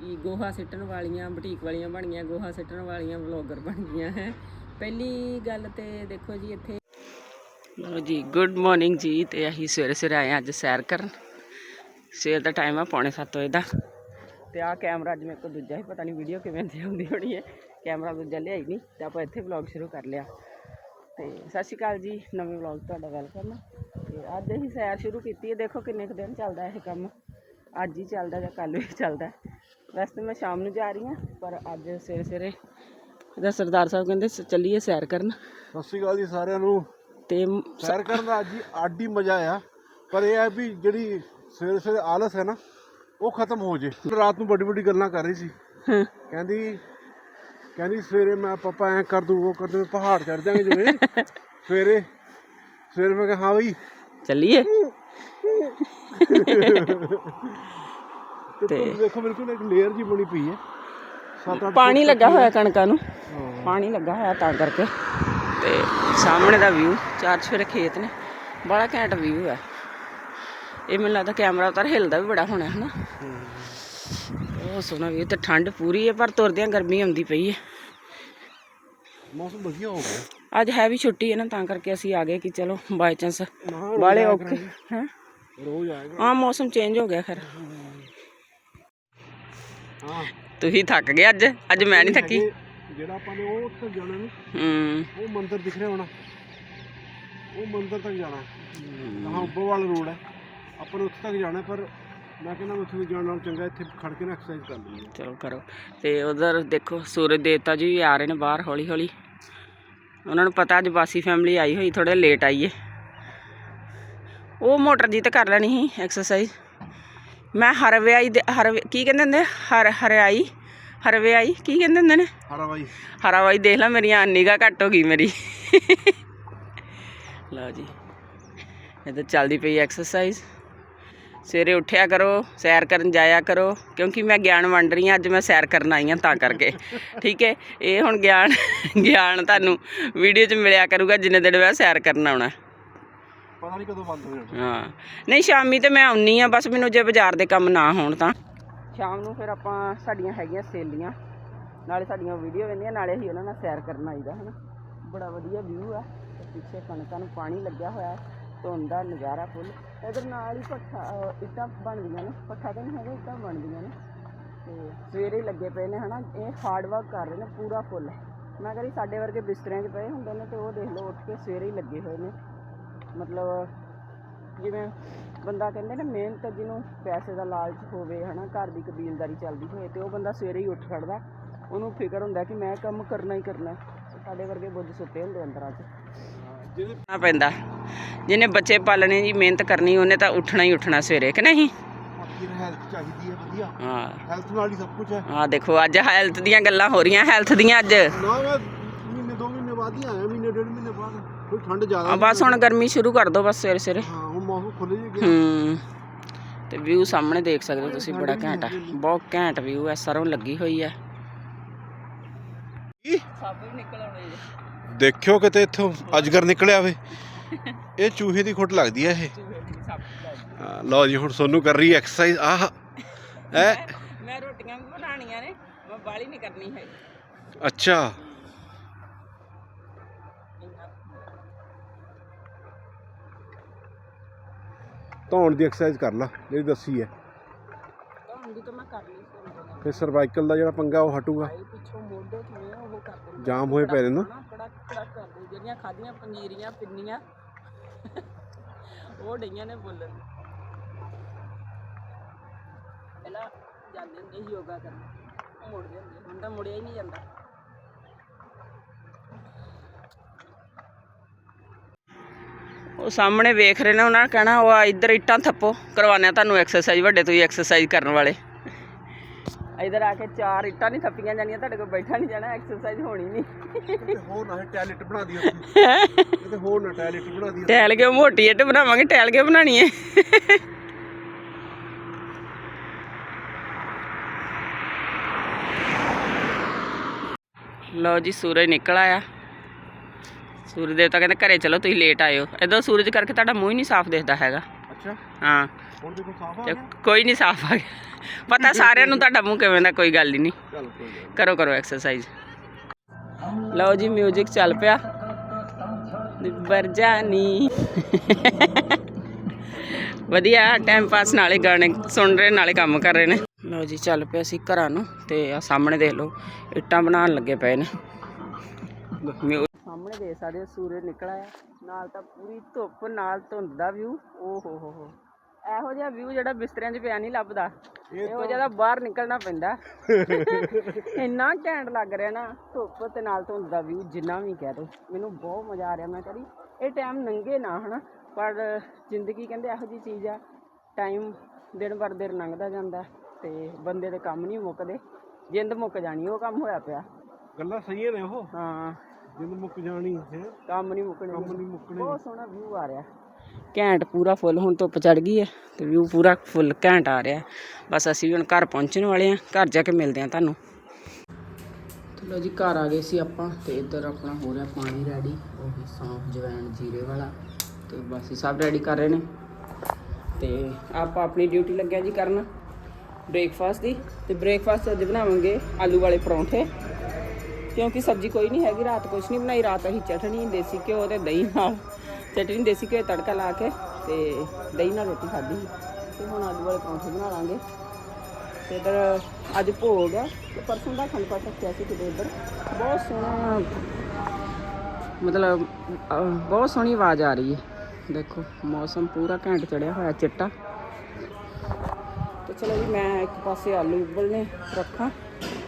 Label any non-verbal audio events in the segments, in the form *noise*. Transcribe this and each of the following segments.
ਕਿ ਗੋਹਾ ਸਿੱਟਣ ਵਾਲੀਆਂ, ਬੁਟੀਕ ਵਾਲੀਆਂ ਬਣ ਗਈਆਂ ਗੋਹਾ ਸਿੱਟਣ ਵਾਲੀਆਂ ਵਲੌਗਰ ਬਣ ਗਈਆਂ ਹੈ। ਪਹਿਲੀ ਗੱਲ ਤੇ ਦੇਖੋ ਜੀ ਇੱਥੇ। ਲਓ ਜੀ ਗੁੱਡ ਮਾਰਨਿੰਗ ਜੀ, ਤੇ ਅਸੀਂ ਸਵੇਰੇ ਸਵੇਰੇ ਆਏ ਹਾਂ ਅੱਜ ਸੈਰ ਕਰਨ। ਸਵੇਰ ਦਾ ਟਾਈਮ ਆ, ਪੌਣੇ 7 ਵਜੇ ਦਾ। ਤੇ ਆ ਕੈਮਰਾ ਅੱਜ ਮੇਰੇ ਕੋਲ ਦੂਜਾ ਹੀ, ਪਤਾ ਨਹੀਂ ਵੀਡੀਓ ਕਿਵੇਂ ਦੀ ਆਉਂਦੀ ਹੋਣੀ ਹੈ। ਕੈਮਰਾ ਦੂਜਾ ਲਿਆਈ ਨਹੀਂ, ਤੇ ਆਪਾਂ ਇੱਥੇ ਵਲੌਗ ਸ਼ੁਰੂ ਕਰ ਲਿਆ। ਤੇ ਸਤਿ ਸ਼੍ਰੀ ਅਕਾਲ ਜੀ, ਨਵੇਂ ਵਲੌਗ ਤੁਹਾਡਾ ਵੈਲਕਮ ਤੇ ਅੱਜ ਅਸੀਂ ਸੈਰ ਸ਼ੁਰੂ ਕੀਤੀ ਹੈ, ਦੇਖੋ ਕਿੰਨੇ ਕੁ ਦਿਨ ਚੱਲਦਾ ਇਹ ਕੰਮ। ਅੱਜ ਹੀ ਚੱਲਦਾ ਜਾਂ ਕੱਲ ਵੀ ਚੱਲਦਾ। ਵੈਸੇ ਮੈਂ ਸ਼ਾਮ ਨੂੰ ਜਾ ਰਹੀ ਹਾਂ ਪਰ ਅੱਜ ਸਵੇਰੇ ਸਵੇਰੇ ਇਹਦਾ ਸਰਦਾਰ ਸਾਹਿਬ ਕਹਿੰਦੇ ਸ- ਚੱਲੀਏ ਸੈਰ ਕਰਨ। ਸਤਿ ਸ਼੍ਰੀ ਅਕਾਲ ਜੀ ਸਾਰਿਆਂ ਨੂੰ। ਤੇ ਮ- ਸੈਰ ਕਰਨ ਦਾ ਅੱਜ ਹੀ ਅੱਡ ਹੀ ਮਜ਼ਾ ਆ ਪਰ ਇਹ ਹੈ ਵੀ ਜਿਹੜੀ ਸਵੇਰੇ ਸਵੇਰੇ ਆਲਸ ਹੈ ਨਾ ਉਹ ਖਤਮ ਹੋ ਜੇ। ਰਾਤ ਨੂੰ ਵੱਡੀ ਵੱਡੀ ਗੱਲਾਂ ਕਰ ਰਹੀ ਸੀ। ਹਾਂ, ਕਹਿੰਦੀ ਕਹਿੰਦੀ ਸਵੇਰੇ ਮੈਂ ਪਾਪਾ ਐ ਕਰ ਦੂ ਉਹ ਕਰ ਦੂ ਪਹਾੜ ਚੜ ਜਾਾਂਗੇ ਜਿਵੇਂ। ਸਵੇਰੇ ਸਵੇਰੇ ਮੈਂ ਕਿਹਾ ਹਾਂ ਬਈ। ਚੱਲੀਏ। *laughs* ਤੇ ਤੁਸੀਂ ਦੇਖੋ ਬਿਲਕੁਲ ਇੱਕ ਲੇਅਰ ਜੀ ਬਣੀ ਪਈ ਹੈ। ਸੱਤ ਅੱਠ ਪਾਣੀ ਲੱਗਾ ਹੋਇਆ ਕਣਕਾਂ ਨੂੰ? ਪਾਣੀ ਲੱਗਾ ਹੋਇਆ ਤਾਂ ਕਰਕੇ। ਤੇ ਸਾਹਮਣੇ ਦਾ ਵਿਊ ਚਾਰ ਛੇਰੇ ਖੇਤ ਨੇ। ਬੜਾ ਘੈਂਟ ਵਿਊ ਹੈ। ਇਹ ਮੈਨੂੰ ਲੱਗਦਾ ਕੈਮਰਾ ਉਤਾਰ ਹਿਲਦਾ ਵੀ ਬੜਾ ਹੋਣਾ ਹੈ ਨਾ ਉਹ ਸੋਹਣਾ ਵੀ ਤੇ ਠੰਡ ਪੂਰੀ ਹੈ ਪਰ ਤੁਰਦਿਆਂ ਗਰਮੀ ਆਉਂਦੀ ਪਈ ਹੈ। ਮੌਸਮ ਵਧੀਆ ਹੋ ਗਿਆ। ਅੱਜ ਹੈ ਵੀ ਛੁੱਟੀ ਹੈ ਨਾ ਤਾਂ ਕਰਕੇ ਅਸੀਂ ਆ ਗਏ ਕਿ ਚਲੋ ਬਾਈ ਚਾਂਸ ਬਾਲੇ ਔਖੇ ਹੈ? ਰੋਜ਼ ਆਏਗਾ ਹਾਂ ਮੌਸਮ ਚੇਂਜ ਹੋ ਗਿਆ ਖੈਰ ਹਾਂ ਤੁਸੀਂ ਥੱਕ ਗਏ ਅੱਜ? ਅੱਜ ਮੈਂ ਨਹੀਂ ਥੱਕੀ। ਜਿਹੜਾ ਆਪਾਂ ਨੇ ਉਹ ਉੱਥੇ ਜਾਣਾ ਨੂੰ ਹੂੰ। ਉਹ ਮੰਦਿਰ ਦਿਖ ਰਿਹਾ ਹੋਣਾ। ਉਹ ਮੰਦਿਰ ਤੱਕ ਜਾਣਾ। ਹਾਂ ਉੱਪਰਵਾਲ ਰੋਡ ਹੈ। ਆਪਾਂ ਉੱਥੇ ਤੱਕ ਜਾਣਾ ਪਰ ਮੈਂ ਕਹਿੰਦਾ ਉੱਥੇ ਜਾਣ ਨਾਲ ਚੰਗਾ ਇੱਥੇ ਖੜ ਕੇ ਨਾ ਐਕਸਰਸਾਈਜ਼ ਕਰ ਲਈਏ। ਚਲੋ ਕਰੋ। ਤੇ ਉਧਰ ਦੇਖੋ ਸੂਰਜ ਦੇਵਤਾ ਜੀ ਆ ਰਹੇ ਨੇ ਬਾਹਰ ਹੌਲੀ ਹੌਲੀ ਉਹਨਾਂ ਨੂੰ ਪਤਾ ਅੱਜ ਬਾਸੀ ਫੈਮਿਲੀ ਆਈ ਹੋਈ ਥੋੜੇ ਲੇਟ ਆਈਏ ਉਹ ਮੋਟਰ ਜੀ ਤੇ ਕਰ ਲੈਣੀ ਸੀ ਐਕਸਰਸਾਈਜ਼ ਮੈਂ ਹਰਵਿਆਈ ਦੇ ਹਰ ਕੀ ਕਹਿੰਦੇ ਹੁੰਦੇ? ਹਰ ਹਰਿਆਈ। ਹਰਵਿਆਈ? ਕੀ ਕਹਿੰਦੇ ਹੁੰਦੇ ਨੇ? ਹਰਾ ਬਾਈ ਹਰਾਵਾਈ ਦੇਖ ਲੈ ਮੇਰੀਆਂ ਨਿਗਾਹ ਘੱਟ ਹੋ ਗਈ ਮੇਰੀ। ਲਓ ਜੀ। ਇਹ ਤਾਂ ਚੱਲਦੀ ਪਈ ਐਕਸਰਸਾਈਜ਼ ਸਵੇਰੇ ਉੱਠਿਆ ਕਰੋ ਸੈਰ ਕਰਨ ਜਾਇਆ ਕਰੋ ਕਿਉਂਕਿ ਮੈਂ ਗਿਆਨ ਵੰਡ ਰਹੀ ਹਾਂ ਅੱਜ ਮੈਂ ਸੈਰ ਕਰਨ ਆਈ ਹਾਂ ਤਾਂ ਕਰਕੇ। ਠੀਕ ਹੈ? ਇਹ ਹੁਣ ਗਿਆਨ ਗਿਆਨ ਤੁਹਾਨੂੰ ਵੀਡੀਓ 'ਚ ਮਿਲਿਆ ਕਰੂਗਾ ਜਿੰਨੇ ਦਿਨ ਮੈਂ ਸੈਰ ਕਰਨ ਆਉਣਾ। ਪਤਾ ਨਹੀਂ ਕਦੋਂ ਬੰਦ ਹੋ ਜਾਣਾ। ਹਾਂ। ਨਹੀਂ ਸ਼ਾਮੀ ਤੇ ਮੈਂ ਆਉਣੀ ਆ ਬਸ ਮੈਨੂੰ ਜੇ ਬਾਜ਼ਾਰ ਦੇ ਕੰਮ ਨਾ ਹੋਣ ਤਾਂ। ਸ਼ਾਮ ਨੂੰ ਫਿਰ ਆਪਾਂ ਸਾਡੀਆਂ ਹੈਗੀਆਂ ਸਹੇਲੀਆਂ ਨਾਲੇ ਸਾਡੀਆਂ ਵੀਡੀਓ ਵੇਂਦੀਆਂ ਨਾਲੇ ਅਸੀਂ ਉਹਨਾਂ ਨਾਲ ਸੈਰ ਕਰਨ ਆਈਦਾ ਹਨਾ। ਬੜਾ ਵਧੀਆ ਵਿਊ ਆ। ਤੇ ਪਿੱਛੇ ਕਣਕਾਂ ਨੂੰ ਪਾਣੀ ਲੱਗਿਆ ਹੋਇਆ ਹੈ ਧੁੰਦ ਦਾ ਨਜ਼ਾਰਾ ਫੁੱਲ। ਇਧਰ ਨਾਲ ਹੀ ਪੱਠਾ ਇੱਟਾਂ ਬਣਦੀਆਂ ਨੇ। ਪੱਠਾ ਤਾਂ ਨਹੀਂ ਹੈਗਾ ਇੱਟਾਂ ਬਣਦੀਆਂ ਨੇ। ਤੇ ਸਵੇਰੇ ਹੀ ਲੱਗੇ ਪਏ ਨੇ ਹਨਾ। ਇਹ ਹਾਰਡ ਵਰਕ ਕਰ ਰਹੇ ਨੇ ਪੂਰਾ ਫੁੱਲ। ਮੈਂ ਕਹਿੰਦੀ ਸਾਡੇ ਵਰਗੇ ਬਿਸਤਰਿਆਂ 'ਚ ਪਏ ਹੁੰਦੇ ਨੇ ਤੇ ਉਹ ਦੇਖ ਲਓ ਉੱਠ ਕੇ ਸਵੇਰੇ ਹੀ ਲੱਗੇ ਹੋਏ ਨੇ। ਮਤਲਬ ਜਿਵੇਂ ਬੰਦਾ ਕਹਿੰਦੇ ਨੇ ਮਿਹਨਤ ਜਿਹਨੂੰ ਪੈਸੇ ਦਾ ਲਾਲਚ ਹੋਵੇ ਹਨਾ ਘਰ ਦੀ ਕਬੀਲਦਾਰੀ ਚੱਲਦੀ ਹੋਏ ਤੇ ਉਹ ਬੰਦਾ ਸਵੇਰੇ ਹੀ ਉੱਠ ਖੜਦਾ। ਉਹਨੂੰ ਫਿਕਰ ਹੁੰਦਾ ਕਿ ਮੈਂ ਕੰਮ ਕਰਨਾ ਹੀ ਕਰਨਾ ਹੈ। ਸਾਡੇ ਵਰਗੇ ਬੁੱਝ ਸੁੱਤੇ ਹੁੰਦੇ ਅੰਦਰਾਂ 'ਚ। ਉੱਠਣਾ ਪੈਂਦਾ। ਜਿਹਨੇ ਬੱਚੇ ਪਾਲਣੇ ਜੀ ਮਿਹਨਤ ਕਰਨੀ ਉਹਨੇ ਤਾਂ ਉੱਠਣਾ ਹੀ ਉੱਠਣਾ ਸਵੇਰੇ ਕਿ ਨਹੀਂ? ਹੈਲਥ ਚਾਹੀਦੀ ਹੈ ਵਧੀਆ। ਹਾਂ। ਹੈਲਥ ਨਾਲ ਹੀ ਸਭ ਕੁਝ ਹੈ। ਆਹ ਦੇਖੋ ਅੱਜ ਹੈਲਥ ਦੀਆਂ ਗੱਲਾਂ ਹੋ ਰਹੀਆਂ ਹੈਲਥ ਦੀਆਂ ਅੱਜ। ਨਾ ਮੈਂ ਮਹੀਨੇ ਦੋ ਮਹੀਨੇ ਬਾਅਦ ਹੀ ਆਇਆ ਮਹੀਨੇ ਡੇਢ ਮਹੀਨੇ ਬਾਅਦ ਕੋਈ ਠੰਡ ਜ਼ਿਆਦਾ ਆ ਬਸ ਹੁਣ ਗਰਮੀ ਸ਼ੁਰੂ ਕਰ ਦੋ ਬਸ ਸਵੇਰੇ ਸਵੇਰੇ। ਹਾਂ ਹੁਣ ਮੌਸਮ ਖੁੱਲ ਜੀ ਗਿਆ। ਹੂੰ। ਤੇ ਵਿਊ ਸਾਹਮਣੇ ਦੇਖ ਸਕਦੇ ਹੋ ਤੁਸੀਂ ਬੜਾ ਘੈਂਟ ਆ। ਬਹੁਤ ਘੈਂਟ ਵਿਊ ਹੈ ਸਰੋਂ ਲੱਗੀ ਹੋਈ ਹੈ ਸੱਪ ਵੀ ਨਿਕਲ ਆਉਣੇ ਜੀ ਦੇਖਿਓ ਕਿਤੇ ਇੱਥੋਂ ਅਜਗਰ ਨਿਕਲਿਆ ਵੇ। ਇਹ ਚੂਹੇ ਦੀ ਖੁੱਟ ਲੱਗਦੀ ਹੈ ਇਹ। ਹਾਂ, ਲਓ ਜੀ ਹੁਣ ਸੋਨੂੰ ਕਰ ਰਹੀ ਐਕਸਰਸਾਈਜ਼ ਆਹ। ਐ ਮੈਂ ਰੋਟੀਆਂ ਵੀ ਬਣਾਉਣੀਆਂ ਨੇ ਮੈਂ ਬਾਲੀ ਨਹੀਂ ਕਰਨੀ ਹੈ ਅੱਛਾ। ਧੌਣ ਦੀ ਐਕਸਰਸਾਈਜ਼ ਕਰ ਲਾ ਜਿਹੜੀ ਦੱਸੀ ਹੈ। ਤਾਂ ਦੀ ਤਾਂ ਮੈਂ ਕਰ ਲਈ ਸੀ। ਫਿਰ ਸਰਵਾਈਕਲ ਦਾ ਜਿਹੜਾ ਪੰਗਾ ਉਹ ਹਟੂਗਾ। ਭਾਈ ਪਿੱਛੋਂ ਮੋਢੇ ਕਿਵੇਂ ਆ ਉਹ ਕਰ ਦਿੰਦੇ ਜਾਮ ਹੋਏ ਪਏ ਨੇ ਨਾ। ਨਾ ਕੜਾ ਕੜਾ ਕਰਦੇ ਜਿਹੜੀਆਂ ਖਾਧੀਆਂ ਪੰਜੀਰੀਆਂ ਪਿੰਨੀਆਂ। ਉਹ ਡਈਆਂ ਨੇ ਬੋਲਣ ਪਹਿਲਾਂ ਜਾਂਦੇ ਹੁੰਦੇ ਸੀ ਯੋਗਾ ਕਰਨ। ਮੁੜਦੇ ਹੁੰਦੇ ਹੁਣ ਤਾਂ ਮੁੜਿਆ ਹੀ ਨਹੀਂ ਜਾਂਦਾ। ਉਹ ਸਾਹਮਣੇ ਵੇਖ ਰਹੇ ਨੇ ਉਹਨਾਂ ਨੇ ਕਹਿਣਾ ਉਹ ਇੱਧਰ ਇੱਟਾਂ ਥੱਪੋ ਕਰਵਾਉਂਦੇ ਆ ਤੁਹਾਨੂੰ ਐਕਸਰਸਾਈਜ਼ ਵੱਡੇ ਤੁਸੀਂ ਐਕਸਰਸਾਈਜ਼ ਕਰਨ ਵਾਲੇ। ਇੱਧਰ ਆ ਕੇ ਚਾਰ ਇੱਟਾਂ ਨਹੀਂ ਥੱਪੀਆਂ ਜਾਣੀਆਂ ਤੁਹਾਡੇ ਕੋਲ ਬੈਠਾ ਨਹੀਂ ਜਾਣਾ ਐਕਸਰਸਾਈਜ਼ ਹੋਣੀ ਨਹੀਂ। ਹੋਰ ਨਾ ਟੈਲੈਂਟ ਬਣਾ ਦੀ ਉੱਥੇ ਕਿਤੇ ਹੋਰ ਨਾ ਟੈਲੈਂਟ ਬਣਾ ਦੀ ਟੈਲ ਕੇ ਮੋਟੀ ਇੱਟ ਬਣਾਵਾਂਗੇ ਟੈਲ ਕੇ ਬਣਾਣੀ ਹੈ? ਲਓ ਜੀ ਸੂਰਜ ਨਿਕਲ ਆਇਆ। ਸੂਰਜ ਦੇਵਤਾ ਕਹਿੰਦੇ ਘਰੇ ਚਲੋ ਤੁਸੀਂ ਲੇਟ ਆਇਓ। ਇਦੋਂ ਸੂਰਜ ਕਰਕੇ ਤੁਹਾਡਾ ਮੂੰਹ ਹੀ ਨਹੀਂ ਸਾਫ਼ ਦਿਖਦਾ ਹੈਗਾ। ਅੱਛਾ। ਹਾਂ। ਹੁਣ ਦੇਖੋ ਸਾਫ਼ ਆ ਤੇ ਗਿਆ। ਕੋਈ ਨਹੀਂ ਸਾਫ਼ ਆ ਗਿਆ। ਪਤਾ ਸਾਰਿਆਂ ਨੂੰ ਤੁਹਾਡਾ ਮੂੰਹ ਕਿਵੇਂ ਦਾ ਕੋਈ ਗੱਲ ਹੀ ਨਹੀਂ। ਚੱਲ ਕੋਈ ਗੱਲ ਕਰੋ ਕਰੋ ਐਕਸਰਸਾਈਜ਼ ਲਓ ਜੀ 뮤직 ਚੱਲ ਪਿਆ। ਨਿਬਰ ਜਾਨੀ ਵਧੀਆ ਟਾਈਮ ਪਾਸ ਨਾਲੇ ਗਾਣੇ ਸੁਣ ਰਹੇ ਨਾਲੇ ਕੰਮ ਕਰ ਰਹੇ ਨੇ। ਲਓ ਜੀ ਚੱਲ ਪਿਆ ਸੀ ਘਰਾਂ ਨੂੰ ਤੇ ਆ ਸਾਹਮਣੇ ਦੇਖ ਲਓ ਇੱਟਾਂ ਬਣਾਉਣ ਲੱਗੇ ਪਏ ਨੇ। ਦੇਖ ਸਕਦੇ ਹੋ ਸੂਰਜ ਨਿਕਲ ਆਇਆ। ਨਾਲ ਤਾਂ ਪੂਰੀ ਧੁੱਪ ਨਾਲ ਧੁੰਦ ਦਾ ਵਿਊ ਓ ਹੋ ਹੋ। ਹੋ ਇਹੋ ਜਿਹਾ ਵਿਊ ਜਿਹੜਾ ਬਿਸਤਰਿਆਂ 'ਚ ਪਿਆ ਨਹੀਂ ਲੱਭਦਾ। ਇਹੋ ਜਿਹਾ ਤਾਂ ਬਾਹਰ ਨਿਕਲਣਾ ਪੈਂਦਾ। *laughs* ਇੰਨਾ ਘੈਂਟ ਲੱਗ ਰਿਹਾ ਨਾ ਧੁੱਪ ਤੇ ਨਾਲ ਧੁੰਦ ਦਾ ਵਿਊ ਜਿੰਨਾ ਵੀ ਕਹਿ ਦੋ। ਮੈਨੂੰ ਬਹੁਤ ਮਜ਼ਾ ਆ ਰਿਹਾ। ਮੈਂ ਕਰੀ ਇਹ ਟਾਈਮ ਲੰਘੇ ਨਾ ਹਨਾ? ਪਰ ਜ਼ਿੰਦਗੀ ਕਹਿੰਦੇ ਇਹੋ ਜੀ ਚੀਜ਼ ਆ। ਟਾਈਮ ਦਿਨ ਬਰ ਦਿਨ ਲੰਘਦਾ ਜਾਂਦਾ ਤੇ ਬੰਦੇ ਦੇ ਕੰਮ ਨਹੀਂ ਮੁੱਕਦੇ। ਜਿੰਦ ਮੁੱਕ ਜਾਣੀ ਉਹ ਕੰਮ ਹੋਇਆ ਪਿਆ। ਗੱਲਾਂ ਸਹੀ ਨੇ ਉਹ। ਹਾਂ। ਜਿੰਦ ਮੁੱਕ ਜਾਣੀ ਹੈ। ਕੰਮ ਨਹੀਂ ਮੁੱਕਣੇ ਕੰਮ ਨਹੀਂ ਮੁੱਕਣੇ। ਬਹੁਤ ਸੋਹਣਾ ਵਿਊ ਆ ਰਿਹਾ। ਘੈਂਟ ਪੂਰਾ ਫੁੱਲ ਹੁਣ ਧੁੱਪ ਚੜ ਗਈ ਹੈ ਤੇ ਵਿਊ ਪੂਰਾ ਫੁੱਲ ਘੈਂਟ ਆ ਰਿਹਾ। ਬਸ ਅਸੀਂ ਹੁਣ ਘਰ ਪਹੁੰਚਣ ਵਾਲੇ ਆ ਘਰ ਜਾ ਕੇ ਮਿਲਦੇ ਆ ਤੁਹਾਨੂੰ। ਚਲੋ ਜੀ ਘਰ ਆ ਗਏ ਸੀ ਆਪਾਂ ਤੇ ਇੱਧਰ ਆਪਣਾ ਹੋ ਰਿਹਾ ਪਾਣੀ ਰੈਡੀ ਉਹ ਵੀ ਸੌਂਫ ਜਵੈਣ ਜੀਰੇ ਵਾਲਾ। ਤੇ ਬਸ ਇਹ ਸਭ ਰੈਡੀ ਕਰ ਰਹੇ ਨੇ। ਤੇ ਆਪਾਂ ਆਪਣੀ ਡਿਊਟੀ ਲੱਗਿਆ ਜੀ ਕਰਨ। ਬ੍ਰੇਕਫਾਸਟ ਦੀ। ਤੇ ਬ੍ਰੇਕਫਾਸਟ ਅੱਜ ਬਣਾਵਾਂਗੇ ਆਲੂ ਵਾਲੇ ਪਰੌਂਠੇ। ਕਿਉਂਕਿ ਸਬਜ਼ੀ ਕੋਈ ਨਹੀਂ ਹੈਗੀ, ਰਾਤ ਕੁਛ ਨਹੀਂ ਬਣਾਈ, ਰਾਤ ਅਸੀਂ ਚਟਣੀ ਦੇਸੀ ਘਿਓ ਤੇ ਦਹੀਂ ਨਾਲ। ਚਟਣੀ ਦੇਸੀ ਘਿਓ ਤੜਕਾ ਲਾ ਕੇ ਤੇ ਦਹੀਂ ਨਾਲ ਰੋਟੀ ਖਾਧੀ ਸੀ। ਤੇ ਹੁਣ ਆਲੂ ਵਾਲੇ ਪਰੌਂਠੇ ਬਣਾ ਲਾਂਗੇ। ਤੇ ਇੱਧਰ ਅੱਜ ਭੋਗ ਹੈ ਤੇ ਪਰਸੋਂ ਦਾ ਖੰਡ ਪਾਠ ਰੱਖਿਆ ਸੀ ਕਿਤੇ ਇੱਧਰ। ਬਹੁਤ ਸੋਹਣਾ, ਮਤਲਬ ਬਹੁਤ ਸੋਹਣੀ ਆਵਾਜ਼ ਆ ਰਹੀ ਹੈ। ਦੇਖੋ, ਮੌਸਮ ਪੂਰਾ ਘੈਂਟ ਚੜਿਆ ਹੋਇਆ, ਚਿੱਟਾ। ਤੇ ਚਲੋ ਜੀ, ਮੈਂ ਇੱਕ ਪਾਸੇ ਆਲੂ ਉਬਲਨੇ, ਰੱਖਾਂ।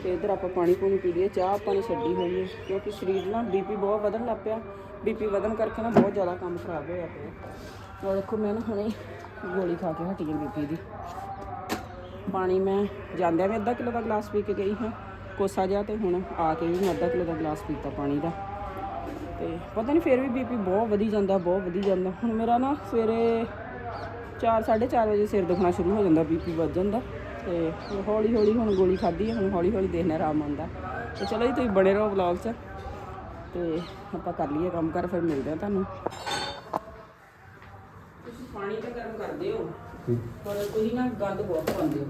ਤੇ ਇਧਰ ਆਪਾਂ ਪਾਣੀ ਪੂਣੀ ਪੀ ਲਈਏ, ਚਾਹ ਆਪਾਂ ਨੇ ਛੱਡੀ ਹੋਈ ਹੈ, ਕਿਉਂਕਿ ਸਰੀਰ ਨਾ ਬੀਪੀ ਬਹੁਤ ਵਧਣ ਲੱਗ ਪਿਆ। ਬੀਪੀ ਵਧਣ ਕਰਕੇ ਨਾ ਬਹੁਤ ਜ਼ਿਆਦਾ ਕੰਮ ਖਰਾਬ ਹੋਇਆ ਪਿਆ। ਉਹ ਦੇਖੋ, ਮੈਂ ਨਾ ਹੁਣੇ ਗੋਲੀ ਖਾ ਕੇ ਹਟੀ ਹਾਂ ਬੀਪੀ ਦੀ। ਪਾਣੀ ਮੈਂ ਜਾਂਦਿਆਂ ਵੀ ਅੱਧਾ ਕਿਲੋ ਦਾ ਗਲਾਸ ਪੀ ਕੇ ਗਈ ਹਾਂ, ਕੋਸਾ ਜਿਹਾ ਤੇ ਹੁਣ ਆ ਕੇ ਵੀ ਮੈਂ ਅੱਧਾ ਕਿਲੋ ਦਾ ਗਲਾਸ ਪੀਤਾ ਪਾਣੀ ਦਾ। ਤੇ ਪਤਾ ਨਹੀਂ ਫਿਰ ਵੀ ਬੀਪੀ ਬਹੁਤ ਵਧੀ ਜਾਂਦਾ, ਬਹੁਤ ਵਧੀ ਜਾਂਦਾ। ਹੁਣ ਮੇਰਾ ਨਾ ਸਵੇਰੇ 4 4:30 ਵਜੇ ਸਿਰ ਦੁਖਣਾ ਸ਼ੁਰੂ ਹੋ ਜਾਂਦਾ ਬੀਪੀ ਵੱਧ ਜਾਂਦਾ। ਤੇ ਹੌਲੀ ਹੌਲੀ ਹੁਣ ਗੋਲੀ ਖਾਧੀ ਹੈ ਹੁਣ ਹੌਲੀ ਹੌਲੀ ਦੇਖਣਾ ਆਰਾਮ ਆਉਂਦਾ। ਤੇ ਚਲੋ ਜੀ ਤੁਸੀਂ ਬਣੇ ਰਹੋ ਵਲੌਗ 'ਚ। ਤੇ ਆਪਾਂ ਕਰ ਲਈਏ ਕੰਮ ਕਰ ਫਿਰ ਮਿਲਦੇ ਆ ਤੁਹਾਨੂੰ। ਤੁਸੀਂ ਪਾਣੀ ਤਾਂ ਗਰਮ ਕਰਦੇ ਹੋ ਪਰ ਤੁਸੀਂ ਨਾ ਗੰਦ ਬਹੁਤ ਪਾਉਂਦੇ ਹੋ।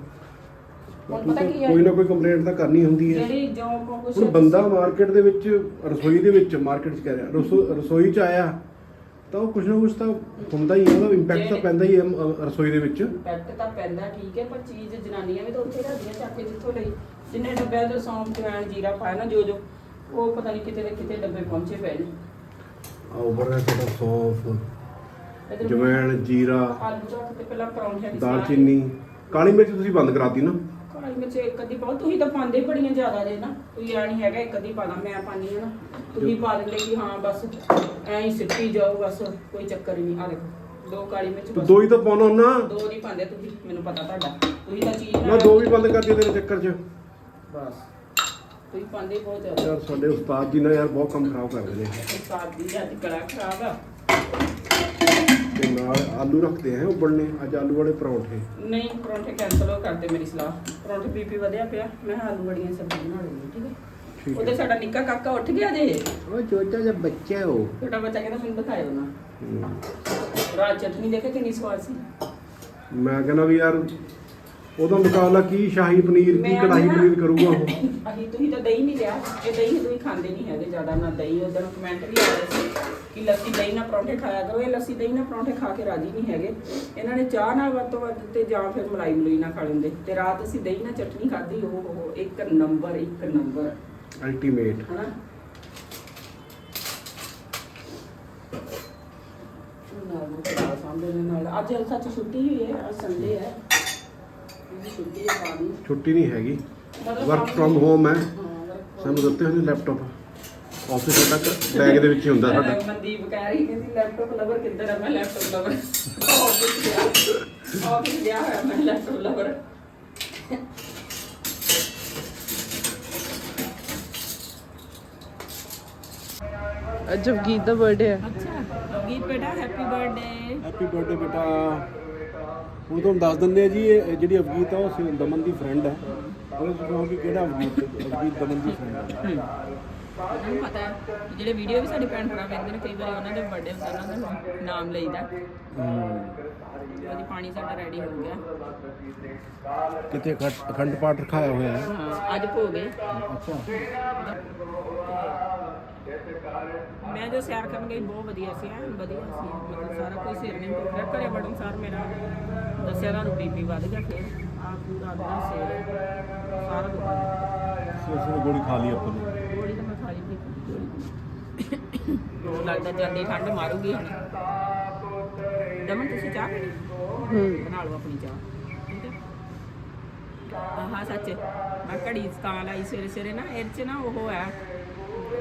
ਕੋਈ ਨਾ ਕੋਈ ਕੰਪਲੇਂਟ ਤਾਂ ਕਰਨੀ ਹੁੰਦੀ ਹੈ। ਜਿਹੜੀ ਜੋ ਹੁਣ ਬੰਦਾ ਮਾਰਕੀਟ ਦੇ ਵਿੱਚ ਰਸੋਈ ਦੇ ਵਿੱਚ ਮਾਰਕੀਟ 'ਚ ਕਹਿ ਰਿਹਾ ਰਸੋ- ਰਸੋਈ 'ਚ ਆਇਆ ਤਾਂ ਉਹ ਕੁਝ ਨਾ ਕੁਝ ਤਾਂ ਹੁੰਦਾ ਹੀ ਹੈ ਉਹਦਾ ਇੰਪੈਕਟ ਤਾਂ ਪੈਂਦਾ ਹੀ ਹੈ ਅਮ, ਰਸੋਈ ਦੇ ਵਿੱਚ। ਪੈਕਟ ਤਾਂ ਪੈਂਦਾ ਠੀਕ ਹੈ ਪਰ ਚੀਜ਼ ਜਨਾਨੀਆਂ ਵੀ ਤਾਂ ਉੱਥੇ ਰੱਖਦੀਆਂ ਚੱਕ ਕੇ ਜਿੱਥੋਂ ਲਈ। ਜਿੰਨੇ ਡੱਬਿਆਂ ਤੋਂ ਸੌਂਫ ਜਵੈਣ ਜੀਰਾ ਪਾਇਆ ਨਾ ਜੋ ਜੋ ਉਹ ਪਤਾ ਨਹੀਂ ਕਿਤੇ ਦੇ ਕਿਤੇ ਡੱਬੇ ਪਹੁੰਚੇ ਪਏ ਨੇ। ਆ ਉੱਪਰ ਦਾ ਥੋੜਾ ਸੌਂਫ ਇੱਧਰ ਜਵੈਣ ਜੀਰਾ ਆਲੂ ਰੱਖ ਤੇ ਪਹਿਲਾਂ ਪਰੌਂਠਿਆਂ ਦੀ ਦਾਲਚੀਨੀ ਕਾਲੀ ਮਿਰਚ ਤੁਸੀਂ ਬੰਦ ਕਰਾਤੀ ਨਾ। ਕਾਲੀ ਮਿਰਚ ਇੱਕ ਅੱਧੀ ਪਾਓ ਤੁਸੀਂ ਤਾਂ ਪਾਉਂਦੇ ਬੜੀਆਂ ਜ਼ਿਆਦਾ ਜੇ ਨਾ। ਤੁਸੀਂ ਆ ਨਹੀਂ ਹੈਗਾ ਇੱਕ ਅੱਧੀ ਪਾ ਦਾਂ ਮੈਂ ਪਾਣੀ ਹੈ ਨਾ। ਤੁਸੀਂ ਪਾ ਦਿੰਦੇ ਕਿ ਹਾਂ ਬਸ ਐਂ ਹੀ ਸਿੱਟੀ ਜਾਓ ਬਸ ਕੋਈ ਚੱਕਰ ਹੀ ਨਹੀਂ। ਆ ਦੇਖੋ ਦੋ ਕਾਲੀ ਮਿਰਚ ਤੇ ਬਸ। ਦੋ ਹੀ ਤਾਂ ਪਾਉਣਾ ਨਾ। ਦੋ ਨਹੀਂ ਪਾਉਂਦੇ ਤੁਸੀਂ ਮੈਨੂੰ ਪਤਾ ਤੁਹਾਡਾ। ਤੁਸੀਂ ਤਾਂ ਚੀਜ਼ ਮੈਂ ਦੋ ਵੀ ਬੰਦ ਕਰਤੀ ਤੇਰੇ ਚੱਕਰ 'ਚ। ਬਸ। ਤੁਸੀਂ ਪਾਉਂਦੇ ਬਹੁਤ ਜ਼ਿਆਦਾ। ਯਾਰ ਸਾਡੇ ਉਸਤਾਦ ਜੀ ਨੇ ਯਾਰ ਬਹੁਤ ਕੰਮ ਖਰਾਬ ਕਰ ਰਹੇ ਨੇ ਦੀ ਅੱਜ ਗਲਾ ਖਰਾਬ ਆ। ਨਾਲ ਆਲੂ ਰੱਖਦੇ ਆ ਉਬਲਣੇ ਅੱਜ ਆਲੂ ਵਾਲੇ ਪਰੌਂਠੇ। ਨਹੀਂ ਪਰੌਂਠੇ ਕੈਂਸਲ ਹੋ ਕਰਦੇ ਮੇਰੀ ਸਲਾਹ। ਪਰੌਂਠੇ ਬੀਪੀ ਵਧਿਆ ਪਿਆ ਮੈਂ ਆਲੂ ਬੜੀਆਂ ਸਬਜ਼ੀ ਬਣਾ ਲੈਂਦੀ ਠੀਕ ਹੈ? ਠੀਕ ਉਹਦੇ ਸਾਡਾ ਨਿੱਕਾ ਕਾਕਾ ਉੱਠ ਗਿਆ ਜੇ। ਉਹ ਛੋਟਾ ਜਿਹਾ ਬੱਚਾ ਉਹ। ਛੋਟਾ ਬੱਚਾ ਕਹਿੰਦਾ ਮੈਨੂੰ ਦਿਖਾਇਓ ਨਾ। ਰਾਤ ਚਟਨੀ ਦੇਖੇ ਕਿੰਨੀ ਸਵਾਦ ਸੀ। ਮੈਂ ਕਹਿੰਦਾ ਵੀ ਯਾਰ ਉਹਦਾ ਮੁਕਾਬਲਾ ਕੀ ਸ਼ਾਹੀ ਪਨੀਰ ਕੀ ਮੈਂ ਕੜਾਹੀ ਨਾ- ਪਨੀਰ ਕਰੂਗਾ ਉਹ? ਅਸੀਂ ਤੁਸੀਂ ਤਾਂ ਦਹੀਂ ਨਹੀਂ ਲਿਆ ਇਹ ਦਹੀਂ ਤੁਸੀਂ ਖਾਂਦੇ ਨਹੀਂ ਹੈਗੇ ਜ਼ਿਆਦਾ ਨਾ ਦਹੀਂ ਉਧਰ ਕਮੈਂਟ ਵੀ ਆ ਰਹੇ ਸੀ। ਕਿ ਲੱਸੀ ਦਹੀਂ ਨਾਲ ਪਰੌਂਠੇ ਖਾਇਆ ਕਰੋ। ਇਹ ਲੱਸੀ ਦਹੀਂ ਨਾਲ ਪਰੌਂਠੇ ਖਾ ਕੇ ਰਾਜੀ ਨਹੀਂ ਹੈਗੇ। ਇਹਨਾਂ ਨੇ ਚਾਹ ਨਾਲ ਵੱਧ ਤੋਂ ਵੱਧ ਤੇ ਜਾਂ ਫਿਰ ਮਲਾਈ ਮਲੂਈ ਨਾਲ ਖਾ ਲੈਂਦੇ। ਤੇ ਰਾਤ ਅਸੀਂ ਦਹੀਂ ਨਾਲ ਚਟਨੀ ਖਾਧੀ ਉਹ ਹੋ ਇੱਕ ਨੰਬਰ ਇੱਕ ਨੰਬਰ। ਅਲਟੀਮੇਟ ਹਨਾ? ਨਾਲ ਮੁਕਰਾ ਸਾਹਮਣੇ ਦੇ ਨਾਲ। ਅੱਜ ਸੱਚ ਛੁੱਟੀ ਹੋਈ ਹੈ ਅੱਜ ਸੰਡੇ ਹੈ। ਛੁੱਟੀ ਹੈ ਕਾਦੀ ਛੁੱਟੀ ਨਹੀਂ ਹੈਗੀ। ਮਤਲਬ ਵਰਕ ਫਰਮ ਹੋਮ ਹੈ। ਸਾਨੂੰ ਦਿੱਤੇ ਹੋਏ ਨੇ ਲੈਪਟਾਪ ਆਫਿਸ ਤੱਕ ਬੈਗ ਦੇ ਵਿੱਚ ਹੀ ਹੁੰਦਾ ਸਾਡਾ। ਮਨਦੀਪ ਕਹਿ ਰਹੀ ਕਹਿੰਦੀ ਲੈਪਟਾਪ ਲਵਰ ਕਿੱਧਰ ਹੈ ਮੈਂ ਲੈਪਟਾਪ ਲਵਰ ਆਫਿਸ ਗਿਆ। ਆਫਿਸ ਗਿਆ ਹੋਇਆ ਮੈਂ ਲੈਪਟਾਪ ਲਵਰ ਜਗਜੀਤ ਦਾ ਬਰਥਡੇ ਹੈ ਅੱਛਾ। ਗੀਤ ਬੇਟਾ ਹੈਪੀ ਬਰਥਡੇ ਹੈਪੀ ਬਰਥਡੇ ਬੇਟਾ। ਹੁਣ ਤੁਹਾਨੂੰ ਦੱਸ ਦਿੰਦੇ ਆ ਜੀ ਇਹ ਜਿਹੜੀ ਅਵਗੀਤ ਆ ਉਹ ਦਮਨ ਦੀ ਫਰੈਂਡ ਹੈ ਉਹਨੇ ਕਹੋ ਕਿ ਕਿਹੜਾ ਅਵਗੀਤ ਅਵਗੀਤ ਦਮਨ ਦੀ ਫਰੈਂਡ ਹੈ। ਉਹਨਾਂ ਨੂੰ ਪਤਾ ਹੈ ਕਿ ਜਿਹੜੇ ਵੀਡੀਓ ਵੀ ਸਾਡੇ ਭੈਣ ਭਰਾ ਵੇਖਦੇ ਨੇ ਕਈ ਵਾਰੀ ਉਹਨਾਂ ਦੇ ਬਰਥਡੇ ਹੁੰਦਾ ਉਹਨਾਂ ਦਾ ਨਾਮ ਲਈਦਾ। ਉਹਦੀ ਪਾਣੀ ਸਾਡਾ ਰੈਡੀ ਹੋ ਗਿਆ। ਕਿਤੇ ਅਖੰਡ- ਅਖੰਡ ਪਾਠ ਰਖਾਇਆ ਹੋਇਆ ਹੈ? ਹਾਂ ਅੱਜ ਭੋਗ ਹੈ। ਅੱਛਾ। ਮੈਂ ਜੋ ਸੈਰ ਕਰਨ ਗਈ ਬਹੁਤ ਵਧੀਆ ਸੀ ਐਨ ਵਧੀਆ ਸੀ। ਮਤਲਬ ਸਾਰਾ ਕੋਈ ਸਿਰ ਨਹੀਂ ਦੁਖ ਰਿਹਾ। ਘਰੇ ਵੜਨ ਸਾਰ ਮੇਰਾ ਦੱਸਿਆ ਤੁਹਾਨੂੰ ਬੀਪੀ ਵੱਧ ਗਿਆ ਫਿਰ ਆ ਪੂਰਾ ਦਾ ਸਿਰ ਸਾਰਾ ਦੁਖ। ਰਿਹਾ ਸਵੇਰੇ ਸਵੇਰੇ ਗੋਲੀ ਖਾ ਲਈ ਆਪਾਂ ਨੇ। ਲੱਗਦਾ ਜਾਂਦੀ ਠੰਡ ਮਾਰੂਗੀ ਹੁਣ। ਦਮਨ ਤੁਸੀਂ ਚਾਹ ਪੀਣੀ? ਹੂੰ। ਬਣਾ ਲਓ ਆਪਣੀ ਚਾਹ ਠੀਕ ਹੈ? ਆਹ, ਹਾਂ ਸੱਚ ਮੈਂ ਘੜੀ ਤਾਂ ਲਾਈ ਸਵੇਰੇ ਸਵੇਰੇ ਨਾ ਇਹ ਚ ਨਾ ਉਹ ਹੈ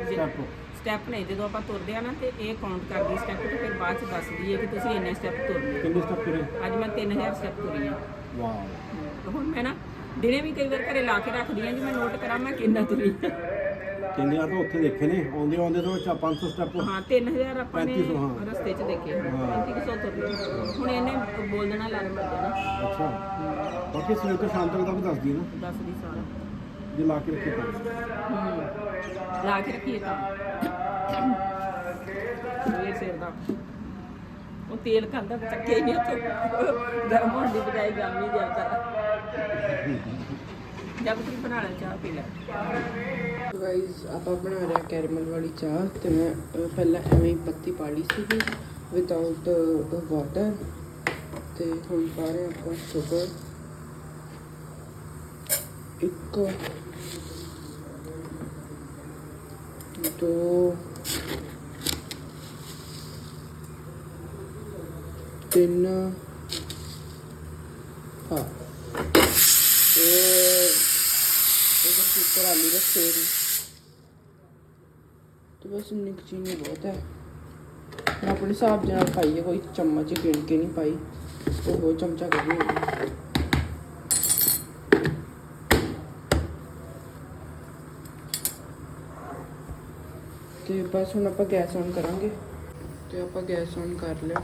ਸਟੈਪ ਸਟੈਪ ਨੇ ਜਦੋਂ ਆਪਾਂ ਤੁਰਦੇ ਆ ਨਾ ਤੇ ਇਹ ਕਾਊਂਟ ਕਰਦੀ ਸਟੈਪ ਤੇ ਫਿਰ ਬਾਅਦ ਚ ਦੱਸਦੀ ਹੈ ਕਿ ਤੁਸੀਂ ਇੰਨੇ ਸਟੈਪ ਤੁਰਨੇ ਕਿੰਨੇ ਸਟੈਪ ਤੁਰੇ? ਅੱਜ ਮੈਂ 3000 ਸਟੈਪ ਤੁਰੀ ਆ। ਵਾਓ ਹੁਣ ਮੈਂ ਨਾ ਦਿਨੇ ਵੀ ਕਈ ਵਾਰ ਘਰੇ ਲਾ ਕੇ ਰੱਖਦੀ ਆ ਕਿ ਮੈਂ ਨੋਟ ਕਰਾਂ ਮੈਂ ਕਿੰਨਾ ਤੁਰੀ ਆ। 3000 ਤਾਂ ਉੱਥੇ ਦੇਖੇ ਨੇ ਆਉਂਦੇ ਆਉਂਦੇ ਤੋਂ ਚਾ 500 ਸਟੈਪ ਹਾਂ 3000 ਆਪਾਂ ਨੇ 3500 ਹਾਂ। ਰਸਤੇ 'ਚ ਦੇਖੇ। 3500 ਤੁਰ ਲਏ ਹੁਣ ਇਹਨੇ ਬੋਲ ਦੇਣਾ ਅਲਾਰਮ ਵੱਜਣਾ ਅੱਛਾ। ਬਾਕੀ ਸਵੇਰ ਤੋਂ ਸ਼ਾਮ ਤੱਕ ਦਾ ਵੀ ਦੱਸਦੀ ਨਾ। 10 ਦੀ ਸਾਰਾ। ਜੇ ਲਾ ਕੇ ਰੱਖੇ ਤਾਂ। ਹੂੰ। ਲਾ ਕੇ ਰੱਖੀਏ ਤਾਂ। ਇਹ ਸਿਰ ਦਾ। ਉਹ ਤੇਲ ਖਾਂਦਾ ਚੱਕੇ ਹੀ ਨਹੀਂ ਉੱਥੋਂ। ਗਰਮ ਹੋਣ ਦੀ ਬਜਾਏ ਗਰਮ ਹੀ ਜਾ ਕਰ। ਜਦ ਤੱਕ ਬਣਾ ਲੈ ਚਾਹ ਪੀ ਲੈ। ਗਾਈਸ ਆਪਾਂ ਬਣਾ ਰਹੇ ਕੈਰਮਲ ਵਾਲੀ ਚਾਹ ਤੇ ਮੈਂ ਪਹਿਲਾਂ ਐਵੇਂ ਹੀ ਪੱਤੀ ਪਾ ਲਈ ਸੀ ਵਿਦਆਊਟ ਵਾਟਰ ਤੇ ਹੁਣ ਪਾ ਰਹੇ ਆਪਾਂ ਸ਼ੂਗਰ ਇੱਕ, ਦੋ, ਤਿੰਨ, ਹਾਂ। ਇਹ ਅਗਰ ਕੁੱਕਰ ਆਲੂ ਰੱਖੇ ਨੇ ਤੇ ਬਸ ਇੰਨੀ ਕੁ ਚੀਨੀ ਬਹੁਤ ਹੈ। ਮੈਂ ਆਪਣੇ ਹਿਸਾਬ ਦੇ ਨਾਲ ਪਾਈ ਹੈ, ਕੋਈ ਚਮਚ ਗਿਣ ਕੇ ਨਹੀਂ ਪਾਈ। ਉਹ ਹੋ ਚਮਚਾ ਕਰਨੀ ਹੋਈ ਤੇ ਬਸ ਹੁਣ ਆਪਾਂ ਗੈਸ ਔਨ ਕਰਾਂਗੇ। ਤੇ ਆਪਾਂ ਗੈਸ ਔਨ ਕਰ ਲਿਆ।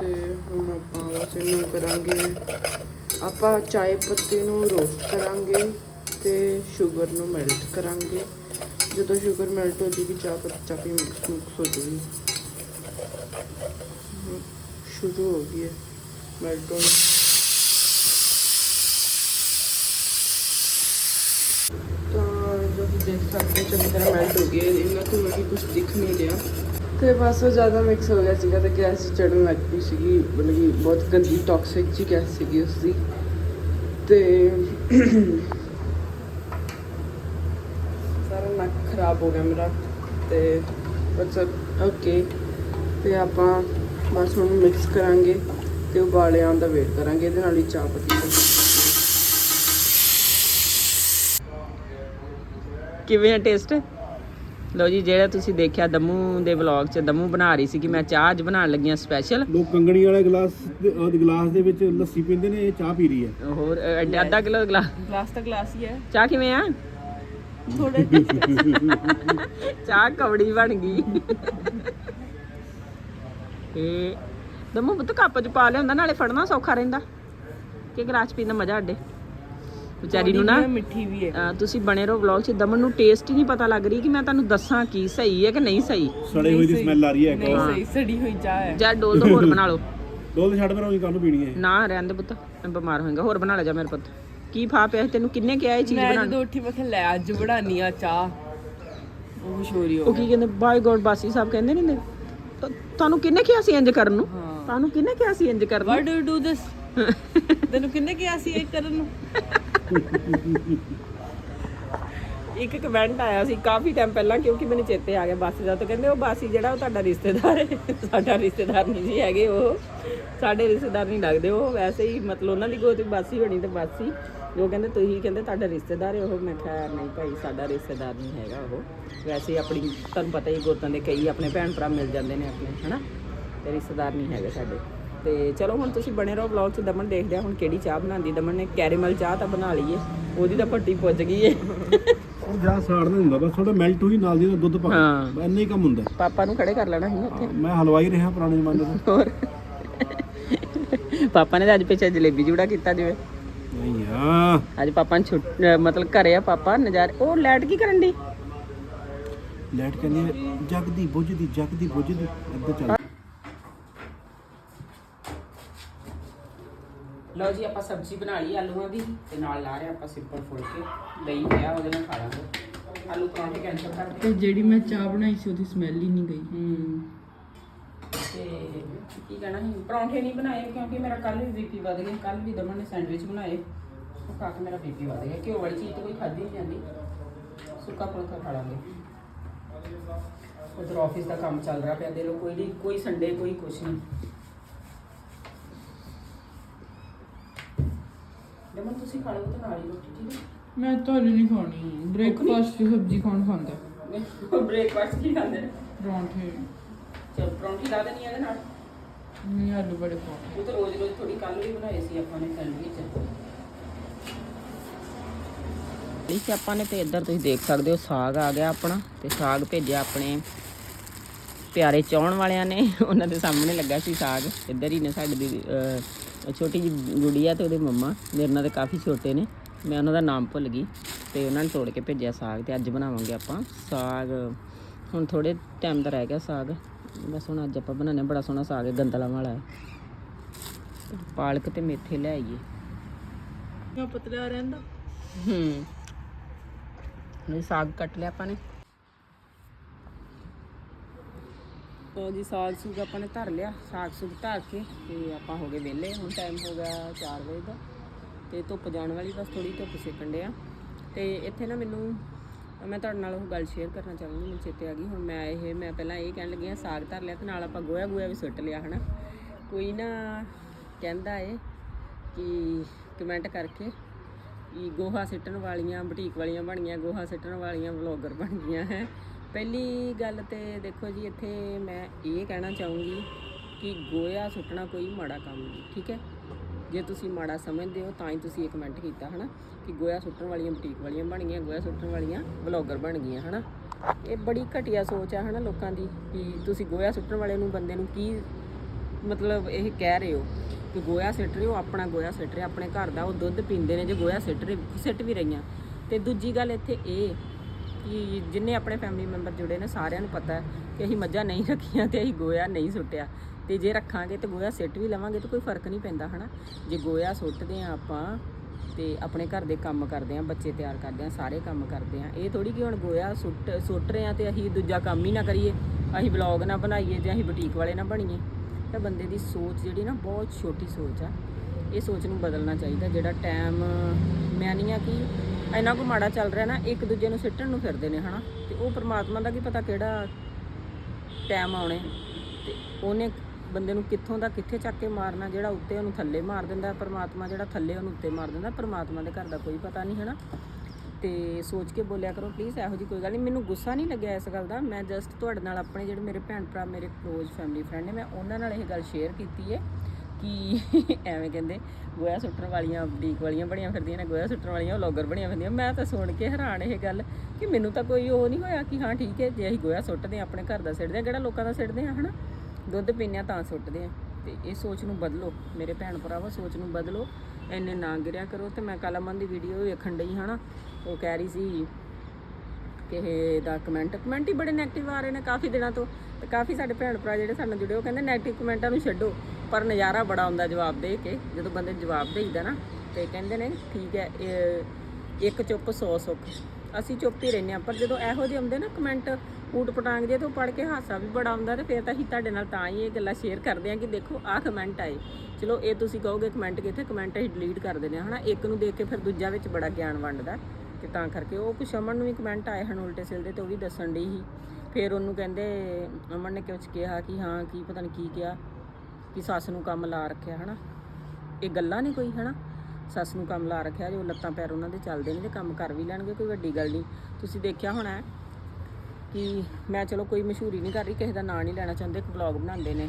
ਤੇ ਹੁਣ ਆਪਾਂ ਬਸ ਇਹਨੂੰ ਕਰਾਂਗੇ। ਆਪਾਂ ਚਾਏ ਪੱਤੀ ਨੂੰ ਰੋਸਟ ਕਰਾਂਗੇ ਤੇ ਸ਼ੂਗਰ ਨੂੰ ਮੈਲਟ ਕਰਾਂਗੇ। ਜਦੋਂ ਸ਼ੂਗਰ ਮੈਲਟ ਹੋ ਜੇਗੀ ਚਾਹ ਪੱਤੀ ਚਾਹ ਮਿਕਸ ਮਿਕਸ ਹੋ ਜੇਗੀ ਸ਼ੁਰੂ ਹੋ ਗਈ ਹੈ ਮੈਲਟ ਹੋਣੀ। ਤਾਂ ਜੋ ਕਿ ਦੇਖ ਸਕਦੇ ਹੋ, ਚੰਗੀ ਤਰ੍ਹਾਂ ਮੈਲਟ ਹੋ ਗਈ ਹੈ। ਇਹਨਾਂ ਤੋਂ ਮੈਨੂੰ ਕੁਝ ਦਿਖ ਨਹੀਂ ਰਿਹਾ। ਤੇ ਬਸ ਉਹ ਜ਼ਿਆਦਾ ਮਿਕਸ ਹੋ ਗਿਆ ਸੀਗਾ, ਤੇ ਗੈਸ ਚੜਨ ਲੱਗ ਪਈ ਸੀਗੀ। ਮਤਲਬ ਕਿ ਬਹੁਤ ਗੰਦੀ ਟੌਕਸਿਕ ਜੀ ਗੈਸ ਸੀਗੀ ਉਸ ਦੀ ਤੇ ਸਾਰਾ ਨੱਕ ਖਰਾਬ ਹੋ ਗਿਆ ਮੇਰਾ ਤੇ ਬਸ ਓਕੇ ਤੇ ਆਪਾਂ ਬਸ ਹੁਣ ਮਿਕਸ ਕਰਾਂਗੇ ਤੇ ਉਬਾਲਿਆਂ ਦਾ ਵੇਟ ਕਰਾਂਗੇ ਇਹਦੇ ਨਾਲ ਹੀ ਚਾਹ ਪੱਤੀ ਕਿਵੇਂ ਆ ਟੇਸਟ ਲਓ ਜੀ ਜਿਹੜਾ ਤੁਸੀਂ ਦੇਖਿਆ ਦਮੂ ਦੇ ਵਲੌਗ 'ਚ ਦਮੂ ਬਣਾ ਰਹੀ ਸੀ ਕਿ ਮੈਂ ਚਾਹ ਅੱਜ ਬਣਾਉਣ ਲੱਗੀ ਆ ਸਪੈਸ਼ਲ ਲੋਕ ਕੰਗਣੀ ਵਾਲੇ ਗਲਾਸ ਦੇ ਅਹ ਗਲਾਸ ਦੇ ਵਿੱਚ ਲੱਸੀ ਪੀਂਦੇ ਨੇ ਇਹ ਚਾਹ ਪੀ ਰਹੀ ਹੈ। ਹੋਰ ਅ, ਅੱਧਾ ਕਿਲੋ ਗਲਾਸ। ਗਲਾਸ ਤਾਂ ਗਲਾਸ ਹੀ ਹੈ। ਚਾਹ ਕਿਵੇਂ ਆ? ਥੋੜੇ ਚਾਹ ਕਵੜੀ ਬਣ ਗਈ। ਇਹ ਦਮੂ ਬੁੱਤ ਕੱਪ 'ਚ ਪਾ ਲਿਆਉਂਦਾ ਨਾਲੇ ਫੜਨਾ ਸੌਖਾ ਰਹਿੰਦਾ। ਕਿ ਗਲਾਸ ਪੀਣ ਦਾ ਮਜ਼ਾ ਅੱਡੇ। ਵਿਚਾਰੀ ਨੂੰ ਨਾ ਮਿੱਠੀ ਵੀ ਹੈ। ਤੁਸੀਂ ਬਣੇ ਰਹੋ ਵਲੌਗ 'ਚ ਦਮਨ ਨੂੰ ਟੇਸਟ ਹੀ ਨਹੀਂ ਪਤਾ ਲੱਗ ਰਹੀ ਕਿ ਮੈਂ ਤੁਹਾਨੂੰ ਦੱਸਾਂ ਕੀ ਸਹੀ ਹੈ ਕਿ ਨਹੀਂ ਸਹੀ। ਸੜੇ ਹੋਈ ਦੀ ਸਮੈਲ ਆ ਰਹੀ ਹੈ ਨਹੀਂ ਸਹੀ ਸੜੀ ਹੋਈ ਚਾਹ ਹੈ। ਜਾਂ ਡੋਲ ਤੋਂ ਹੋਰ ਬਣਾ ਲਓ। ਡੋਲ ਛੱਡ ਪਰ ਉਹੀ ਕੱਲ ਨੂੰ ਪੀਣੀ ਹੈ। ਨਾ ਰਹਿਣ ਦੇ ਪੁੱਤ ਮੈਂ ਬਿਮਾਰ ਹੋਏਗਾ। ਹੋਰ ਬਣਾ ਲੈ ਜਾ ਮੇਰੇ ਪੁੱਤ। ਕੀ ਫਾ ਪਿਆ ਸੀ? ਤੈਨੂੰ ਕਿੰਨੇ ਕਿਹਾ ਇਹ ਚੀਜ਼ ਮੈਂ ਬਣਾਉਣ ਜਦੋਂ ਉੱਠੀ ਮੈਂ ਕਿਹਾ ਲੈ ਅੱਜ ਬਣਾਨੀ ਆ ਚਾਹ। ਉਹ ਹੋਰ ਹੀ ਉਹ ਕੀ ਕਹਿੰਦੇ ਬਾਈ ਗੋਡ ਬਾਸੀ ਸਾਹਿਬ ਕਹਿੰਦੇ ਨਹੀਂ ਨੇ ਤਾਂ ਤੁਹਾਨੂੰ ਕਿੰਨੇ ਕਿਹਾ ਸੀ ਇੰਜ ਕਰਨ ਨੂੰ? ਹਾਂ। ਤੁਹਾਨੂੰ ਕਿੰਨੇ ਕਿਹਾ ਸੀ ਇੰਜ ਕਰਨ ਵਾਟ ਡੂ ਡੂ ਦਿਸ ਤੈਨੂੰ ਕਿੰਨੇ ਕਿਹਾ ਸੀ ਇਹ ਕਰਨ ਨੂੰ? *laughs* ਇੱਕ ਕਮੈਂਟ ਆਇਆ ਸੀ ਕਾਫੀ ਟਾਈਮ ਪਹਿਲਾਂ ਕਿਉਂਕਿ ਮੈਨੂੰ ਚੇਤੇ ਆ ਗਿਆ ਬਾਸੀ ਦਾ ਤਾਂ। ਕਹਿੰਦੇ ਉਹ ਬਾਸੀ ਜਿਹੜਾ ਉਹ ਤੁਹਾਡਾ ਰਿਸ਼ਤੇਦਾਰ ਹੈ। ਸਾਡਾ ਰਿਸ਼ਤੇਦਾਰ ਨਹੀਂ ਜੀ ਹੈਗੇ ਉਹ। ਸਾਡੇ ਰਿਸ਼ਤੇਦਾਰ ਨਹੀਂ ਲੱਗਦੇ। ਉਹ ਵੈਸੇ ਹੀ ਮਤਲਬ ਉਹਨਾਂ ਦੀ ਗੋਤ ਬਾਸੀ ਬਣੀ ਤੇ ਬਾਸੀ। ਜੋ ਕਹਿੰਦੇ ਤੁਸੀਂ ਕਹਿੰਦੇ ਤੁਹਾਡਾ ਰਿਸ਼ਤੇਦਾਰ ਹੈ ਉਹ। ਮੈਂ ਕਿਹਾ ਨਹੀਂ ਭਾਈ ਸਾਡਾ ਰਿਸ਼ਤੇਦਾਰ ਨਹੀਂ ਹੈਗਾ ਉਹ। ਵੈਸੇ ਆਪਣੀ ਤੁਹਾਨੂੰ ਪਤਾ ਹੀ ਗੋਤਾਂ ਦੇ ਕਈ ਆਪਣੇ ਭੈਣ ਭਰਾ ਮਿਲ ਜਾਂਦੇ ਨੇ ਆਪਣੇ ਹਨਾ? ਤੇ ਰਿਸ਼ਤੇਦਾਰ ਨਹੀਂ ਹੈਗੇ ਸਾਡੇ। ਤੇ ਚਲੋ ਹੁਣ ਤੁਸੀਂ ਬਣੇ ਰਹੋ ਵਲੌਗ 'ਚ ਦਮਨ ਦੇਖਦੇ ਆ ਹੁਣ ਕਿਹੜੀ ਚਾਹ ਬਣਾਉਂਦੀ। ਦਮਨ ਨੇ ਕੈਰੇਮਲ ਚਾਹ ਤਾਂ ਬਣਾ ਲਈ ਏ ਉਹਦੀ ਤਾਂ ਪੱਟੀ ਪੁੱਜ ਗਈ ਏ ਉਹ ਜਾ ਸਾੜਨਾ ਹੁੰਦਾ ਬਸ ਥੋੜਾ ਮੈਲਟ ਹੋਈ ਨਾਲ ਦੀ ਨਾਲ ਦੁੱਧ ਪਾ ਹਾਂ। ਕੇ ਇੰਨਾ ਹੀ ਕੰਮ ਹੁੰਦਾ। ਪਾਪਾ ਨੂੰ ਖੜੇ ਕਰ ਲੈਣਾ ਸੀ ਉੱਥੇ। ਮੈਂ ਹਲਵਾਈ ਰਿਹਾ ਪੁਰਾਣੇ ਜ਼ਮਾਨੇ ਦਾ ਹੋਰ। ਪਾਪਾ ਨੇ ਅੱਜ ਪਿੱਛੇ ਜਲੇਬੀ ਜੂੜਾ ਕੀਤਾ ਜਿਵੇਂ। ਆ ਅੱਜ ਪਾਪਾ ਨੂੰ ਛੁੱਟ ਅਹ ਮਤਲਬ ਘਰੇ ਆ ਪਾਪਾ ਨਜ਼ਾਰੇ ਉਹ ਲੈਟ ਕੀ ਕਰਨ ਦੀ ਲਾਈਟ ਕਹਿੰਦੀ ਹੈ ਜਗਦੀ ਬੁਝਦੀ ਜਗਦੀ ਬੁਝਦੀ ਇੱਦਾਂ ਚੱਲ। ਲਓ ਜੀ ਆਪਾਂ ਸਬਜ਼ੀ ਬਣਾ ਲਈ ਆਲੂਆਂ ਦੀ ਤੇ ਨਾਲ ਲਾ ਰਹੇ ਆਪਾਂ ਸਿੰਪਲ ਫੁਲਕੇ। ਦਹੀਂ ਪਿਆ ਉਹਦੇ ਨਾਲ ਖਾ ਲਾਂਗੇ। ਆਲੂ ਪਰੌਂਠੇ ਕੈਂਸਲ ਕਰ ਤੇ ਜਿਹੜੀ ਮੈਂ ਚਾਹ ਬਣਾਈ ਸੀ ਉਹਦੀ ਸਮੈਲ ਹੀ ਨਹੀਂ ਗਈ। ਹੂੰ। ਤੇ ਕੀ ਕਹਿਣਾ ਸੀ? ਪਰੌਂਠੇ ਨਹੀਂ ਬਣਾਏ ਕਿਉਂਕਿ ਮੇਰਾ ਕੱਲ ਵੀ ਬੀਪੀ ਵਧ ਗਿਆ। ਕੱਲ ਵੀ ਦਮਨ ਨੇ ਸੈਂਡਵਿਚ ਬਣਾਏ। ਉਹ ਖਾ ਕੇ ਮੇਰਾ ਬੀਪੀ ਵਧ ਗਿਆ। ਘਿਓ ਵਾਲੀ ਚੀਜ਼ ਤਾਂ ਕੋਈ ਖਾਧੀ ਨਹੀਂ ਜਾਂਦੀ। ਸੁੱਕਾ ਫੁਲਕਾ ਖਾ ਲਾਂਗੇ। ਉਧਰ ਆਫਿਸ ਦਾ ਕੰਮ ਚੱਲ ਰਿਹਾ ਪਿਆ। ਦੇ ਲੋ ਕੋਈ ਨਹੀਂ ਕੋਈ ਸੰਡੇ ਕੋਈ ਕੁਛ ਨਹੀਂ ਦਮਨ ਤੁਸੀਂ ਖਾ ਲਓ ਤੇ ਨਾਲ ਹੀ ਰੋਟੀ ਠੀਕ ਹੈ? ਮੈਂ ਤਾਂ ਹਜੇ ਨਹੀਂ ਖਾਣੀ ਬ੍ਰੇਕਫਾਸਟ ਦੀ ਸਬਜ਼ੀ ਕੌਣ ਖਾਂਦਾ? ਬ੍ਰੇਕਫਾਸਟ ਕੀ ਖਾਂਦੇ? ਨੇ ਪਰੌਂਠੇ। ਚਲ ਪਰੌਂਠੀ ਲਾ ਦੇਣੀ ਇਹਦੇ ਨਾਲ। ਨਹੀਂ ਆਲੂ ਬੜੇ ਪਰੌਂਠੇ। ਉਹ ਤਾਂ ਰੋਜ਼ ਰੋਜ਼ ਥੋੜੀ ਕੱਲ ਵੀ ਬਣਾਏ ਸੀ ਆਪਾਂ ਨੇ ਸੈਂਡਵਿਚ। ਇਸ ਆਪਾਂ ਨੇ ਤੇ ਇੱਧਰ ਤੁਸੀਂ ਦੇਖ ਸਕਦੇ ਹੋ ਸਾਗ ਆ ਗਿਆ ਆਪਣਾ ਤੇ ਸਾਗ ਭੇਜਿਆ ਆਪਣੇ ਪਿਆਰੇ ਚਾਹਣ ਵਾਲਿਆਂ ਨੇ। ਉਹਨਾਂ ਦੇ ਸਾਹਮਣੇ ਲੱਗਾ ਸੀ ਸਾਗ। ਇੱਧਰ ਹੀ ਨੇ ਸਾਡੀ ਦੀ ਛੋਟੀ ਜਿਹੀ ਗੁੜੀਆ ਤੇ ਉਹਦੇ ਮੰਮਾ। ਮੇਰੇ ਨਾਲ ਤੇ ਕਾਫੀ ਛੋਟੇ ਨੇ। ਮੈਂ ਉਹਨਾਂ ਦਾ ਨਾਮ ਭੁੱਲ ਗਈ ਤੇ ਉਹਨਾਂ ਨੇ ਤੋੜ ਕੇ ਭੇਜਿਆ ਸਾਗ ਤੇ ਅੱਜ ਬਣਾਵਾਂਗੇ ਆਪਾਂ ਸਾਗ। ਹੁਣ ਥੋੜੇ ਟਾਈਮ ਦਾ ਰਹਿ ਗਿਆ ਸਾਗ। ਬਸ ਹੁਣ ਅੱਜ ਆਪਾਂ ਬਣਾਉਣੇ ਬੜਾ ਸੋਹਣਾ ਸਾਗ ਹੈ ਗੰਦਲਾਂ ਵਾਲਾ ਹੈ। ਪਾਲਕ ਤੇ ਮੇਥੇ ਲੈ ਆਈਏ। ਪਤਲਾ ਰਹਿੰਦਾ? ਹੂੰ। ਇਹ ਸਾਗ ਕੱਟ ਲਿਆ ਆਪਾਂ ਨੇ। ਉਹ ਜੀ, ਸਾਗ ਸੂਗ ਆਪਾਂ ਨੇ ਧਰ ਲਿਆ। ਸਾਗ ਸੂਗ ਧਰ ਕੇ ਤੇ ਆਪਾਂ ਹੋ ਗਏ ਵਿਹਲੇ। ਹੁਣ ਟਾਈਮ ਹੋ ਗਿਆ 4 ਵਜੇ ਦਾ। ਤੇ ਧੁੱਪ ਜਾਣ ਵਾਲੀ ਬਸ ਥੋੜੀ ਧੁੱਪ ਸੇਕਣ ਡਿਆ। ਤੇ ਇੱਥੇ ਨਾ ਮੈਨੂੰ, ਮੈਂ ਤੁਹਾਡੇ ਨਾਲ ਉਹ ਗੱਲ ਸ਼ੇਅਰ ਕਰਨਾ ਚਾਹੂੰਗੀ, ਮੈਨੂੰ ਚੇਤੇ ਆ ਗਈ। ਹੁਣ ਮੈਂ ਇਹ, ਮੈਂ ਪਹਿਲਾਂ ਇਹ ਕਹਿਣ ਲੱਗੀ ਹਾਂ, ਸਾਗ ਧਰ ਲਿਆ ਤੇ ਨਾਲ ਆਪਾਂ ਗੋਇਆ ਗੋਇਆ ਵੀ ਸੁੱਟ ਲਿਆ, ਹਨਾ। ਕੋਈ ਨਾ ਕਹਿੰਦਾ ਏ ਕਿ ਕਮੈਂਟ ਕਰਕੇ ਗੋਹਾ ਸਿੱਟਣ ਵਾਲੀਆਂ, ਬੁਟੀਕ ਵਾਲੀਆਂ ਬਣੀਆਂ, ਗੋਹਾ ਸਿੱਟਣ ਵਾਲੀਆਂ ਵਲੌਗਰ ਬਣ ਗਈਆਂ ਹੈ। ਪਹਿਲੀ ਗੱਲ ਤੇ ਦੇਖੋ ਜੀ, ਇੱਥੇ ਮੈਂ ਇਹ ਕਹਿਣਾ ਚਾਹੂੰਗੀ ਕਿ ਗੋਇਆ ਸੁੱਟਣਾ ਕੋਈ ਮਾੜਾ ਕੰਮ ਨਹੀਂ, ਠੀਕ ਹੈ? ਜੇ ਤੁਸੀਂ ਮਾੜਾ ਸਮਝਦੇ ਹੋ, ਤਾਂ ਹੀ ਤੁਸੀਂ ਇਹ ਕਮੈਂਟ ਕੀਤਾ, ਹਨਾ? ਕਿ ਗੋਇਆ ਸੁੱਟਣ ਵਾਲੀਆਂ, ਬੁਟੀਕ ਵਾਲੀਆਂ ਬਣ ਗਈਆਂ ਗੋਇਆ ਸੁੱਟਣ ਵਾਲੀਆਂ ਵਲੌਗਰ ਬਣ ਗਈਆਂ, ਹਨਾ? ਇਹ ਬੜੀ ਘਟੀਆ ਸੋਚ ਆ, ਹਨਾ, ਲੋਕਾਂ ਦੀ, ਕਿ ਤੁਸੀਂ ਗੋਇਆ ਸੁੱਟਣ ਵਾਲੇ ਨੂੰ, ਬੰਦੇ ਨੂੰ ਕੀ ਮਤਲਬ ਇਹ ਕਹਿ ਰਹੇ ਹੋ ਕਿ ਗੋਇਆ ਸਿੱਟ ਰਹੇ ਹੋ, ਆਪਣਾ ਗੋਇਆ ਸਿੱਟ ਰਹੇ ਆਪਣੇ ਘਰ ਦਾ ਉਹ ਦੁੱਧ ਪੀਂਦੇ ਨੇ, ਜੇ ਗੋਇਆ ਸਿੱਟ ਰਹੇ, ਸਿੱਟ ਵੀ ਰਹੀਆਂ। ਤੇ ਦੂਜੀ ਗੱਲ ਇੱਥੇ ਇਹ ਕਿ ਜਿੰਨੇ ਆਪਣੇ ਫੈਮਿਲੀ ਮੈਂਬਰ ਜੁੜੇ ਨੇ, ਸਾਰਿਆਂ ਨੂੰ ਪਤਾ ਹੈ ਕਿ ਅਸੀਂ ਮੱਝਾਂ ਨਹੀਂ ਰੱਖੀਆਂ ਤੇ ਅਸੀਂ ਗੋਇਆ ਨਹੀਂ ਸੁੱਟਿਆ। ਤੇ ਜੇ ਰੱਖਾਂਗੇ ਤੇ ਗੋਇਆ ਸਿੱਟ ਵੀ ਲਵਾਂਗੇ ਤੇ ਕੋਈ ਫ਼ਰਕ ਨਹੀਂ ਪੈਂਦਾ, ਹਨਾ? ਜੇ ਗੋਇਆ ਸੁੱਟਦੇ ਆ ਆਪਾਂ ਤੇ ਆਪਣੇ ਘਰ ਦੇ ਕੰਮ ਕਰਦੇ ਆ ਬੱਚੇ ਤਿਆਰ ਕਰਦੇ ਆ ਸਾਰੇ ਕੰਮ ਕਰਦੇ ਆ ਇਹ ਥੋੜੀ ਕਿ ਹੁਣ ਗੋਇਆ ਸੁੱਟ ਸੁੱਟ ਰਹੇ ਆ ਤੇ ਅਸੀਂ ਦੂਜਾ ਕੰਮ ਹੀ ਨਾ ਕਰੀਏ। ਅਸੀਂ ਬਲੌਗ ਨਾ ਬਣਾਈਏ ਜਾਂ ਅਸੀਂ ਬੁਟੀਕ ਵਾਲੇ ਨਾ ਬਣੀਏ। ਤਾਂ ਬੰਦੇ ਦੀ ਸੋਚ ਜਿਹੜੀ ਨਾ ਬਹੁਤ ਛੋਟੀ ਸੋਚ ਆ। ਇਹ ਸੋਚ ਨੂੰ ਬਦਲਣਾ ਚਾਹੀਦਾ, ਜਿਹੜਾ ਟਾਈਮ ਮੈਂ ਨਹੀਂ ਆ ਕਿ ਇੰਨਾ ਕੁ ਮਾੜਾ ਚੱਲ ਰਿਹਾ ਨਾ, ਇੱਕ ਦੂਜੇ ਨੂੰ ਸਿੱਟਣ ਨੂੰ ਫਿਰਦੇ ਨੇ, ਹਨਾ? ਤੇ ਉਹ ਪ੍ਰਮਾਤਮਾ ਦਾ ਕੀ ਪਤਾ ਕਿਹੜਾ ਟਾਈਮ ਆਉਣੇ। ਤੇ ਉਹਨੇ ਬੰਦੇ ਨੂੰ ਕਿੱਥੋਂ ਦਾ ਕਿੱਥੇ ਚੱਕ ਕੇ ਮਾਰਨਾ, ਜਿਹੜਾ ਉੱਤੇ ਉਹਨੂੰ ਥੱਲੇ ਮਾਰ ਦਿੰਦਾ, ਪਰਮਾਤਮਾ ਜਿਹੜਾ ਥੱਲੇ ਉਹਨੂੰ ਉੱਤੇ ਮਾਰ ਦਿੰਦਾ, ਪਰਮਾਤਮਾ ਦੇ ਘਰ ਦਾ ਕੋਈ ਪਤਾ ਨਹੀਂ, ਹਨਾ? ਤੇ ਸੋਚ ਕੇ ਬੋਲਿਆ ਕਰੋ ਪਲੀਜ਼ ਇਹੋ ਜੀ ਕੋਈ ਗੱਲ ਨਹੀਂ। ਮੈਨੂੰ ਗੁੱਸਾ ਨਹੀਂ ਲੱਗਿਆ ਇਸ ਗੱਲ ਦਾ। ਮੈਂ ਜਸਟ ਤੁਹਾਡੇ ਨਾਲ ਆਪਣੇ ਜਿਹੜੇ ਮੇਰੇ ਭੈਣ ਭਰਾ, ਮੇਰੇ ਕਲੋਜ਼ ਫੈਮਿਲੀ ਫਰੈਂਡ ਨੇ, ਮੈਂ ਉਹਨਾਂ ਨਾਲ ਇਹ ਗੱਲ ਸ਼ੇਅਰ ਕੀਤੀ ਹੈ ਕਿ *laughs* ਐਵੇਂ ਕਹਿੰਦੇ ਗੋਇਆ ਸੁੱਟਣ ਵਾਲੀਆਂ ਬੁਟੀਕ ਵਾਲੀਆਂ ਬਣੀਆਂ ਫਿਰਦੀਆਂ ਨੇ ਗੋਇਆ ਸੁੱਟਣ ਵਾਲੀਆਂ ਵਲੌਗਰ ਬਣੀਆਂ ਫਿਰਦੀਆਂ। ਮੈਂ ਤਾਂ ਸੁਣ ਕੇ ਹੈਰਾਨ ਇਹ ਗੱਲ ਕਿ ਮੈਨੂੰ ਤਾਂ ਕੋਈ ਉਹ ਨਹੀਂ ਹੋਇਆ ਕਿ ਹਾਂ, ਠੀਕ ਹੈ ਜੇ ਅਸੀਂ ਗੋਇਆ ਸੁੱਟਦੇ ਹਾਂ ਆਪਣੇ ਘਰ ਦਾ ਸਿੱਟਦੇ ਹਾਂ ਕਿਹੜਾ ਲੋਕਾਂ ਦਾ ਸਿੱਟਦੇ ਹਾਂ ਹਨਾ? ਦੁੱਧ ਪੀਂਦੇ ਹਾਂ ਤਾਂ ਸੁੱਟਦੇ ਹਾਂ ਤੇ ਇਹ ਸੋਚ ਨੂੰ ਬਦਲੋ, ਮੇਰੇ ਭੈਣ ਭਰਾਵਾ, ਸੋਚ ਨੂੰ ਬਦਲੋ। ਇੰਨੇ ਨਾ ਗਿਰਿਆ ਕਰੋ ਤੇ ਮੈਂ ਕੱਲ੍ਹ ਦੀ ਵੀਡੀਓ ਵੇਖਣ ਡਈ, ਹਨਾ? ਉਹ ਕਹਿ ਰਹੀ ਸੀ ਕਿਸੇ ਦਾ ਕਮੈਂਟ ਕਮੈਂਟ ਹੀ ਬੜੇ 네ਗੇਟਿਵ ਆ ਰਹੇ ਨੇ ਕਾਫੀ ਦਿਨਾਂ ਤੋਂ ਤੇ ਕਾਫੀ ਸਾਡੇ ਭੈਣ ਭਰਾ ਜਿਹੜੇ ਸਾਡੇ ਨਾਲ ਜੁੜੇ ਉਹ ਕਹਿੰਦੇ 네ਗੇਟਿਵ ਕਮੈਂਟਾਂ ਨੂੰ ਛੱਡੋ, ਪਰ ਨਜ਼ਾਰਾ ਬੜਾ ਆਉਂਦਾ ਜਵਾਬ ਦੇ ਕੇ, ਜਦੋਂ ਬੰਦੇ ਜਵਾਬ ਦੇਈਦਾ ਨਾ, ਤੇ ਕਹਿੰਦੇ ਨੇ ਠੀਕ ਹੈ ਇੱਕ ਚੁੱਪ 100 ਸੁੱਖ, ਅਸੀਂ ਚੁੱਪ ਹੀ ਰਹਿੰਦੇ ਆ ਪਰ ਜਦੋਂ ਇਹੋ ਜਿਹੇ ਆਉਂਦੇ ਨਾ ਕਮੈਂਟ ਊਟ ਪਟਾਂਗ ਜੇ ਤੋਂ ਪੜ ਕੇ ਹਾਸਾ ਵੀ ਬੜਾ ਆਉਂਦਾ ਤੇ ਫਿਰ ਤਾਂ ਅਸੀਂ ਤੁਹਾਡੇ ਨਾਲ ਤਾਂ ਹੀ ਇਹ ਗੱਲਾਂ ਸ਼ੇਅਰ ਕਰਦੇ ਆ ਕਿ ਦੇਖੋ, ਆਹ ਕਮੈਂਟ ਆਏ। ਚਲੋ, ਇਹ ਤੁਸੀਂ ਕਹੋਗੇ ਕਮੈਂਟ ਕਿੱਥੇ ਕਮੈਂਟ ਅਸੀਂ ਡਿਲੀਟ ਕਰ ਦਿੰਦੇ ਆ ਹਨਾ, ਇੱਕ ਨੂੰ ਦੇਖ ਕੇ ਫਿਰ ਦੂਜਾ ਵਿੱਚ ਬੜਾ ਗਿਆਨ ਵੰਡਦਾ। ਤੇ ਤਾਂ ਕਰਕੇ ਉਹ ਕੁਛ ਅਮਨ ਨੂੰ ਵੀ ਕਮੈਂਟ ਆਏ ਹਨ ਉਲਟੇ ਸਿਲਦੇ ਤੇ ਉਹ ਵੀ ਦੱਸਣ ਡਈ ਸੀ। ਫਿਰ ਉਹਨੂੰ ਕਹਿੰਦੇ, ਅਮਨ ਨੇ ਕੁਝ ਕਿਹਾ ਕਿ ਹਾਂ, ਕੀ ਪਤਾ ਨਹੀਂ ਕੀ ਕਿਹਾ, ਕਿ ਸੱਸ ਨੂੰ ਕੰਮ ਲਾ ਰੱਖਿਆ, ਹਨਾ। ਇਹ ਗੱਲਾਂ ਨਹੀਂ ਕੋਈ, ਹਨਾ। ਸੱਸ ਨੂੰ ਕੰਮ ਲਾ ਰੱਖਿਆ, ਜੋ ਲੱਤਾਂ ਪੈਰ ਉਹਨਾਂ ਦੇ ਚੱਲਦੇ ਨੇ ਤੇ ਕੰਮ ਕਰ ਵੀ ਲੈਣਗੇ, ਕੋਈ ਵੱਡੀ ਗੱਲ ਨਹੀਂ ਤੁਸੀਂ ਦੇਖਿਆ ਹੋਣਾ ਕਿ ਮੈਂ ਚਲੋ ਕੋਈ ਮਸ਼ਹੂਰੀ ਨਹੀਂ ਕਰ ਰਹੀ, ਕਿਸੇ ਦਾ ਨਾਂ ਨਹੀਂ ਲੈਣਾ ਚਾਹੁੰਦੇ, ਇੱਕ ਵਲੌਗ ਬਣਾਉਂਦੇ ਨੇ।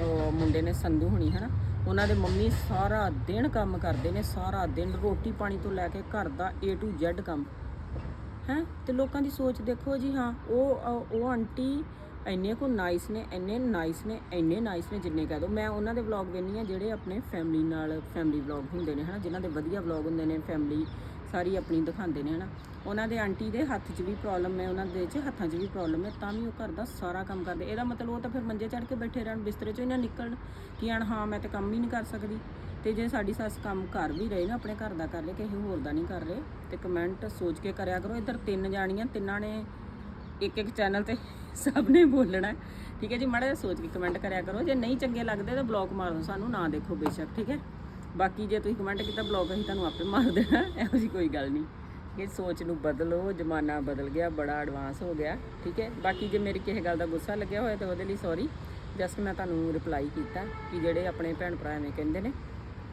ਉਹ ਮੁੰਡੇ ਨੇ ਸੰਧੂ ਹੁਣੀ, ਹਨਾ। ਉਹਨਾਂ ਦੇ ਮੰਮੀ ਸਾਰਾ ਦਿਨ ਕੰਮ ਕਰਦੇ ਨੇ, ਸਾਰਾ ਦਿਨ ਰੋਟੀ ਪਾਣੀ ਤੋਂ ਲੈ ਕੇ ਘਰ ਦਾ A to Z ਕੰਮ। ਹੈ? ਤੇ ਲੋਕਾਂ ਦੀ ਸੋਚ ਦੇਖੋ ਜੀ, ਹਾਂ, ਉਹ ਉਹ ਆਂਟੀ ਇੰਨੇ ਕੋ ਨਾਈਸ ਨੇ, ਇੰਨੇ ਨਾਈਸ ਨੇ, ਇੰਨੇ ਨਾਈਸ ਨੇ ਜਿੰਨੇ ਕਹਿ ਦੋ। ਮੈਂ ਉਹਨਾਂ ਦੇ ਵਲੌਗ ਵੇਖਨੀ ਆ ਜਿਹੜੇ ਆਪਣੇ ਫੈਮਿਲੀ ਨਾਲ ਫੈਮਿਲੀ ਵਲੌਗ ਹੁੰਦੇ ਨੇ, ਹਨਾ, ਜਿਨ੍ਹਾਂ ਦੇ ਵਧੀਆ ਵਲੌਗ ਹੁੰਦੇ ਨੇ ਫੈਮਿਲੀ ਸਾਰੀ ਆਪਣੀ ਦਿਖਾਉਂਦੇ ਨੇ, ਹਨਾ। ਉਹਨਾਂ ਦੇ ਆਂਟੀ ਦੇ ਹੱਥ 'ਚ ਵੀ ਪ੍ਰੋਬਲਮ ਹੈ, ਉਹਨਾਂ ਦੇ 'ਚ ਹੱਥਾਂ 'ਚ ਵੀ ਪ੍ਰੋਬਲਮ ਹੈ, ਤਾਂ ਵੀ ਉਹ ਘਰ ਦਾ ਸਾਰਾ ਕੰਮ ਕਰਦੇ। ਇਹਦਾ ਮਤਲਬ ਉਹ ਤਾਂ ਫਿਰ ਮੰਜੇ ਚੜ੍ਹ ਕੇ ਬੈਠੇ ਰਹਿਣ, ਬਿਸਤਰੇ 'ਚੋਂ ਹੀ ਨਾ ਨਿਕਲਣ ਕਿ ਆਣ, ਹਾਂ, ਮੈਂ ਤਾਂ ਕੰਮ ਹੀ ਨਹੀਂ ਕਰ ਸਕਦੀ। ਤੇ ਜੇ ਸਾਡੀ ਸੱਸ ਕੰਮ ਕਰ ਵੀ ਰਹੇ ਨਾ, ਆਪਣੇ ਘਰ ਦਾ ਕਰ ਰਹੇ, ਕਿਸੇ ਹੋਰ ਦਾ ਨਹੀਂ ਕਰ ਰਹੇ, ਤੇ ਕਮੈਂਟ ਸੋਚ ਕੇ ਕਰਿਆ ਕਰੋ। ਇੱਧਰ ਤਿੰਨ ਜਾਣੀਆਂ, ਤਿੰਨਾਂ ਨੇ ਇੱਕ ਇੱਕ ਚੈਨਲ ਤੇ ਸਭ ਨੇ ਬੋਲਣਾ ਠੀਕ ਹੈ ਜੀ, ਮਾੜਾ ਜਿਹਾ ਸੋਚ ਕੇ ਕਮੈਂਟ ਕਰਿਆ ਕਰੋ। ਜੇ ਨਹੀਂ ਚੰਗੇ ਲੱਗਦੇ ਤਾਂ ਬਲੌਕ ਮਾਰ ਦਿਓ ਸਾਨੂੰ, ਨਾ ਦੇਖੋ ਬੇਸ਼ੱਕ, ਠੀਕ ਹੈ? ਬਾਕੀ ਜੇ ਤੁਸੀਂ ਕਮੈਂਟ ਕੀਤਾ ਬਲੌਕ ਅਸੀਂ ਤੁਹਾਨੂੰ ਆਪੇ ਮਾਰ ਦੇਣਾ, ਇਹੋ ਜੀ ਕੋਈ ਗੱਲ ਨਹੀਂ। ਇਹ ਸੋਚ ਨੂੰ ਬਦਲੋ, ਜ਼ਮਾਨਾ ਬਦਲ ਗਿਆ, ਬੜਾ ਐਡਵਾਂਸ ਹੋ ਗਿਆ, ਠੀਕ ਹੈ? ਬਾਕੀ ਜੇ ਮੇਰੀ ਕਿਸੇ ਗੱਲ ਦਾ ਗੁੱਸਾ ਲੱਗਿਆ ਹੋਇਆ ਤਾਂ ਉਹਦੇ ਲਈ ਸੌਰੀ ਜਸਟ ਮੈਂ ਤੁਹਾਨੂੰ ਰਿਪਲਾਈ ਕੀਤਾ ਕਿ ਜਿਹੜੇ ਆਪਣੇ ਭੈਣ ਭਰਾ ਐਵੇਂ ਕਹਿੰਦੇ ਨੇ,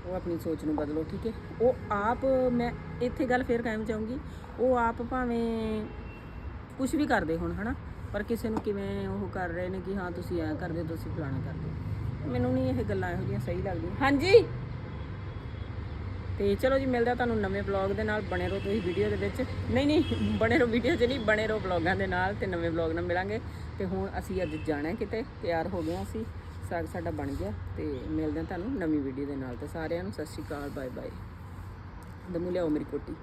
ਉਹ ਆਪਣੀ ਸੋਚ ਨੂੰ ਬਦਲੋ, ਠੀਕ ਹੈ? ਉਹ ਆਪ, ਮੈਂ ਇੱਥੇ ਗੱਲ ਫੇਰ ਕਾਇਮ ਚਾਹੂੰਗੀ ਉਹ ਆਪ ਭਾਵੇਂ ਕੁਝ ਵੀ ਕਰਦੇ ਹੁਣ ਹਨਾ? ਪਰ ਕਿਸੇ ਨੂੰ ਕਿਵੇਂ ਉਹ ਕਰ ਰਹੇ ਨੇ ਕਿ ਹਾਂ ਤੁਸੀਂ ਐ ਕਰਦੇ ਹੋ, ਤੁਸੀਂ ਫਲਾਣਾ ਕਰਦੇ ਹੋ। ਮੈਨੂੰ ਨਹੀਂ ਇਹ ਗੱਲਾਂ ਇਹੋ ਜਿਹੀਆਂ ਸਹੀ ਲੱਗਦੀਆਂ। ਹਾਂਜੀ? ਤੇ ਚਲੋ ਜੀ ਮਿਲਦਾ ਤੁਹਾਨੂੰ ਨਵੇਂ ਵਲੌਗ ਦੇ ਨਾਲ ਬਣੇ ਰਹੋ ਤੁਸੀਂ ਵੀਡੀਓ ਦੇ ਵਿੱਚ। ਨਹੀਂ ਨਹੀਂ ਬਣੇ ਰਹੋ ਵੀਡੀਓ 'ਚ ਨਹੀਂ ਬਣੇ ਰਹੋ ਵਲੌਗਾਂ ਦੇ ਨਾਲ ਤੇ ਨਵੇਂ ਵਲੌਗ ਨਾਲ ਮਿਲਾਂਗੇ। ਤੇ ਹੁਣ ਅਸੀਂ ਅੱਜ ਜਾਣਾ ਹੈ ਕਿਤੇ ਤਿਆਰ ਹੋ ਗਏ ਹਾਂ ਅਸੀਂ ਸਾਗ ਸਾਡਾ ਬਣ ਗਿਆ। ਤੇ ਮਿਲਦੇ ਹਾਂ ਤੁਹਾਨੂੰ ਨਵੀਂ ਵੀਡੀਓ ਦੇ ਨਾਲ। ਤੇ ਸਾਰਿਆਂ ਨੂੰ ਸਤਿ ਸ਼੍ਰੀ ਅਕਾਲ ਬਾਏ ਬਾਏ ਦਮੂ ਲਿਆਓ ਮੇਰੀ ਕੋਟੀ।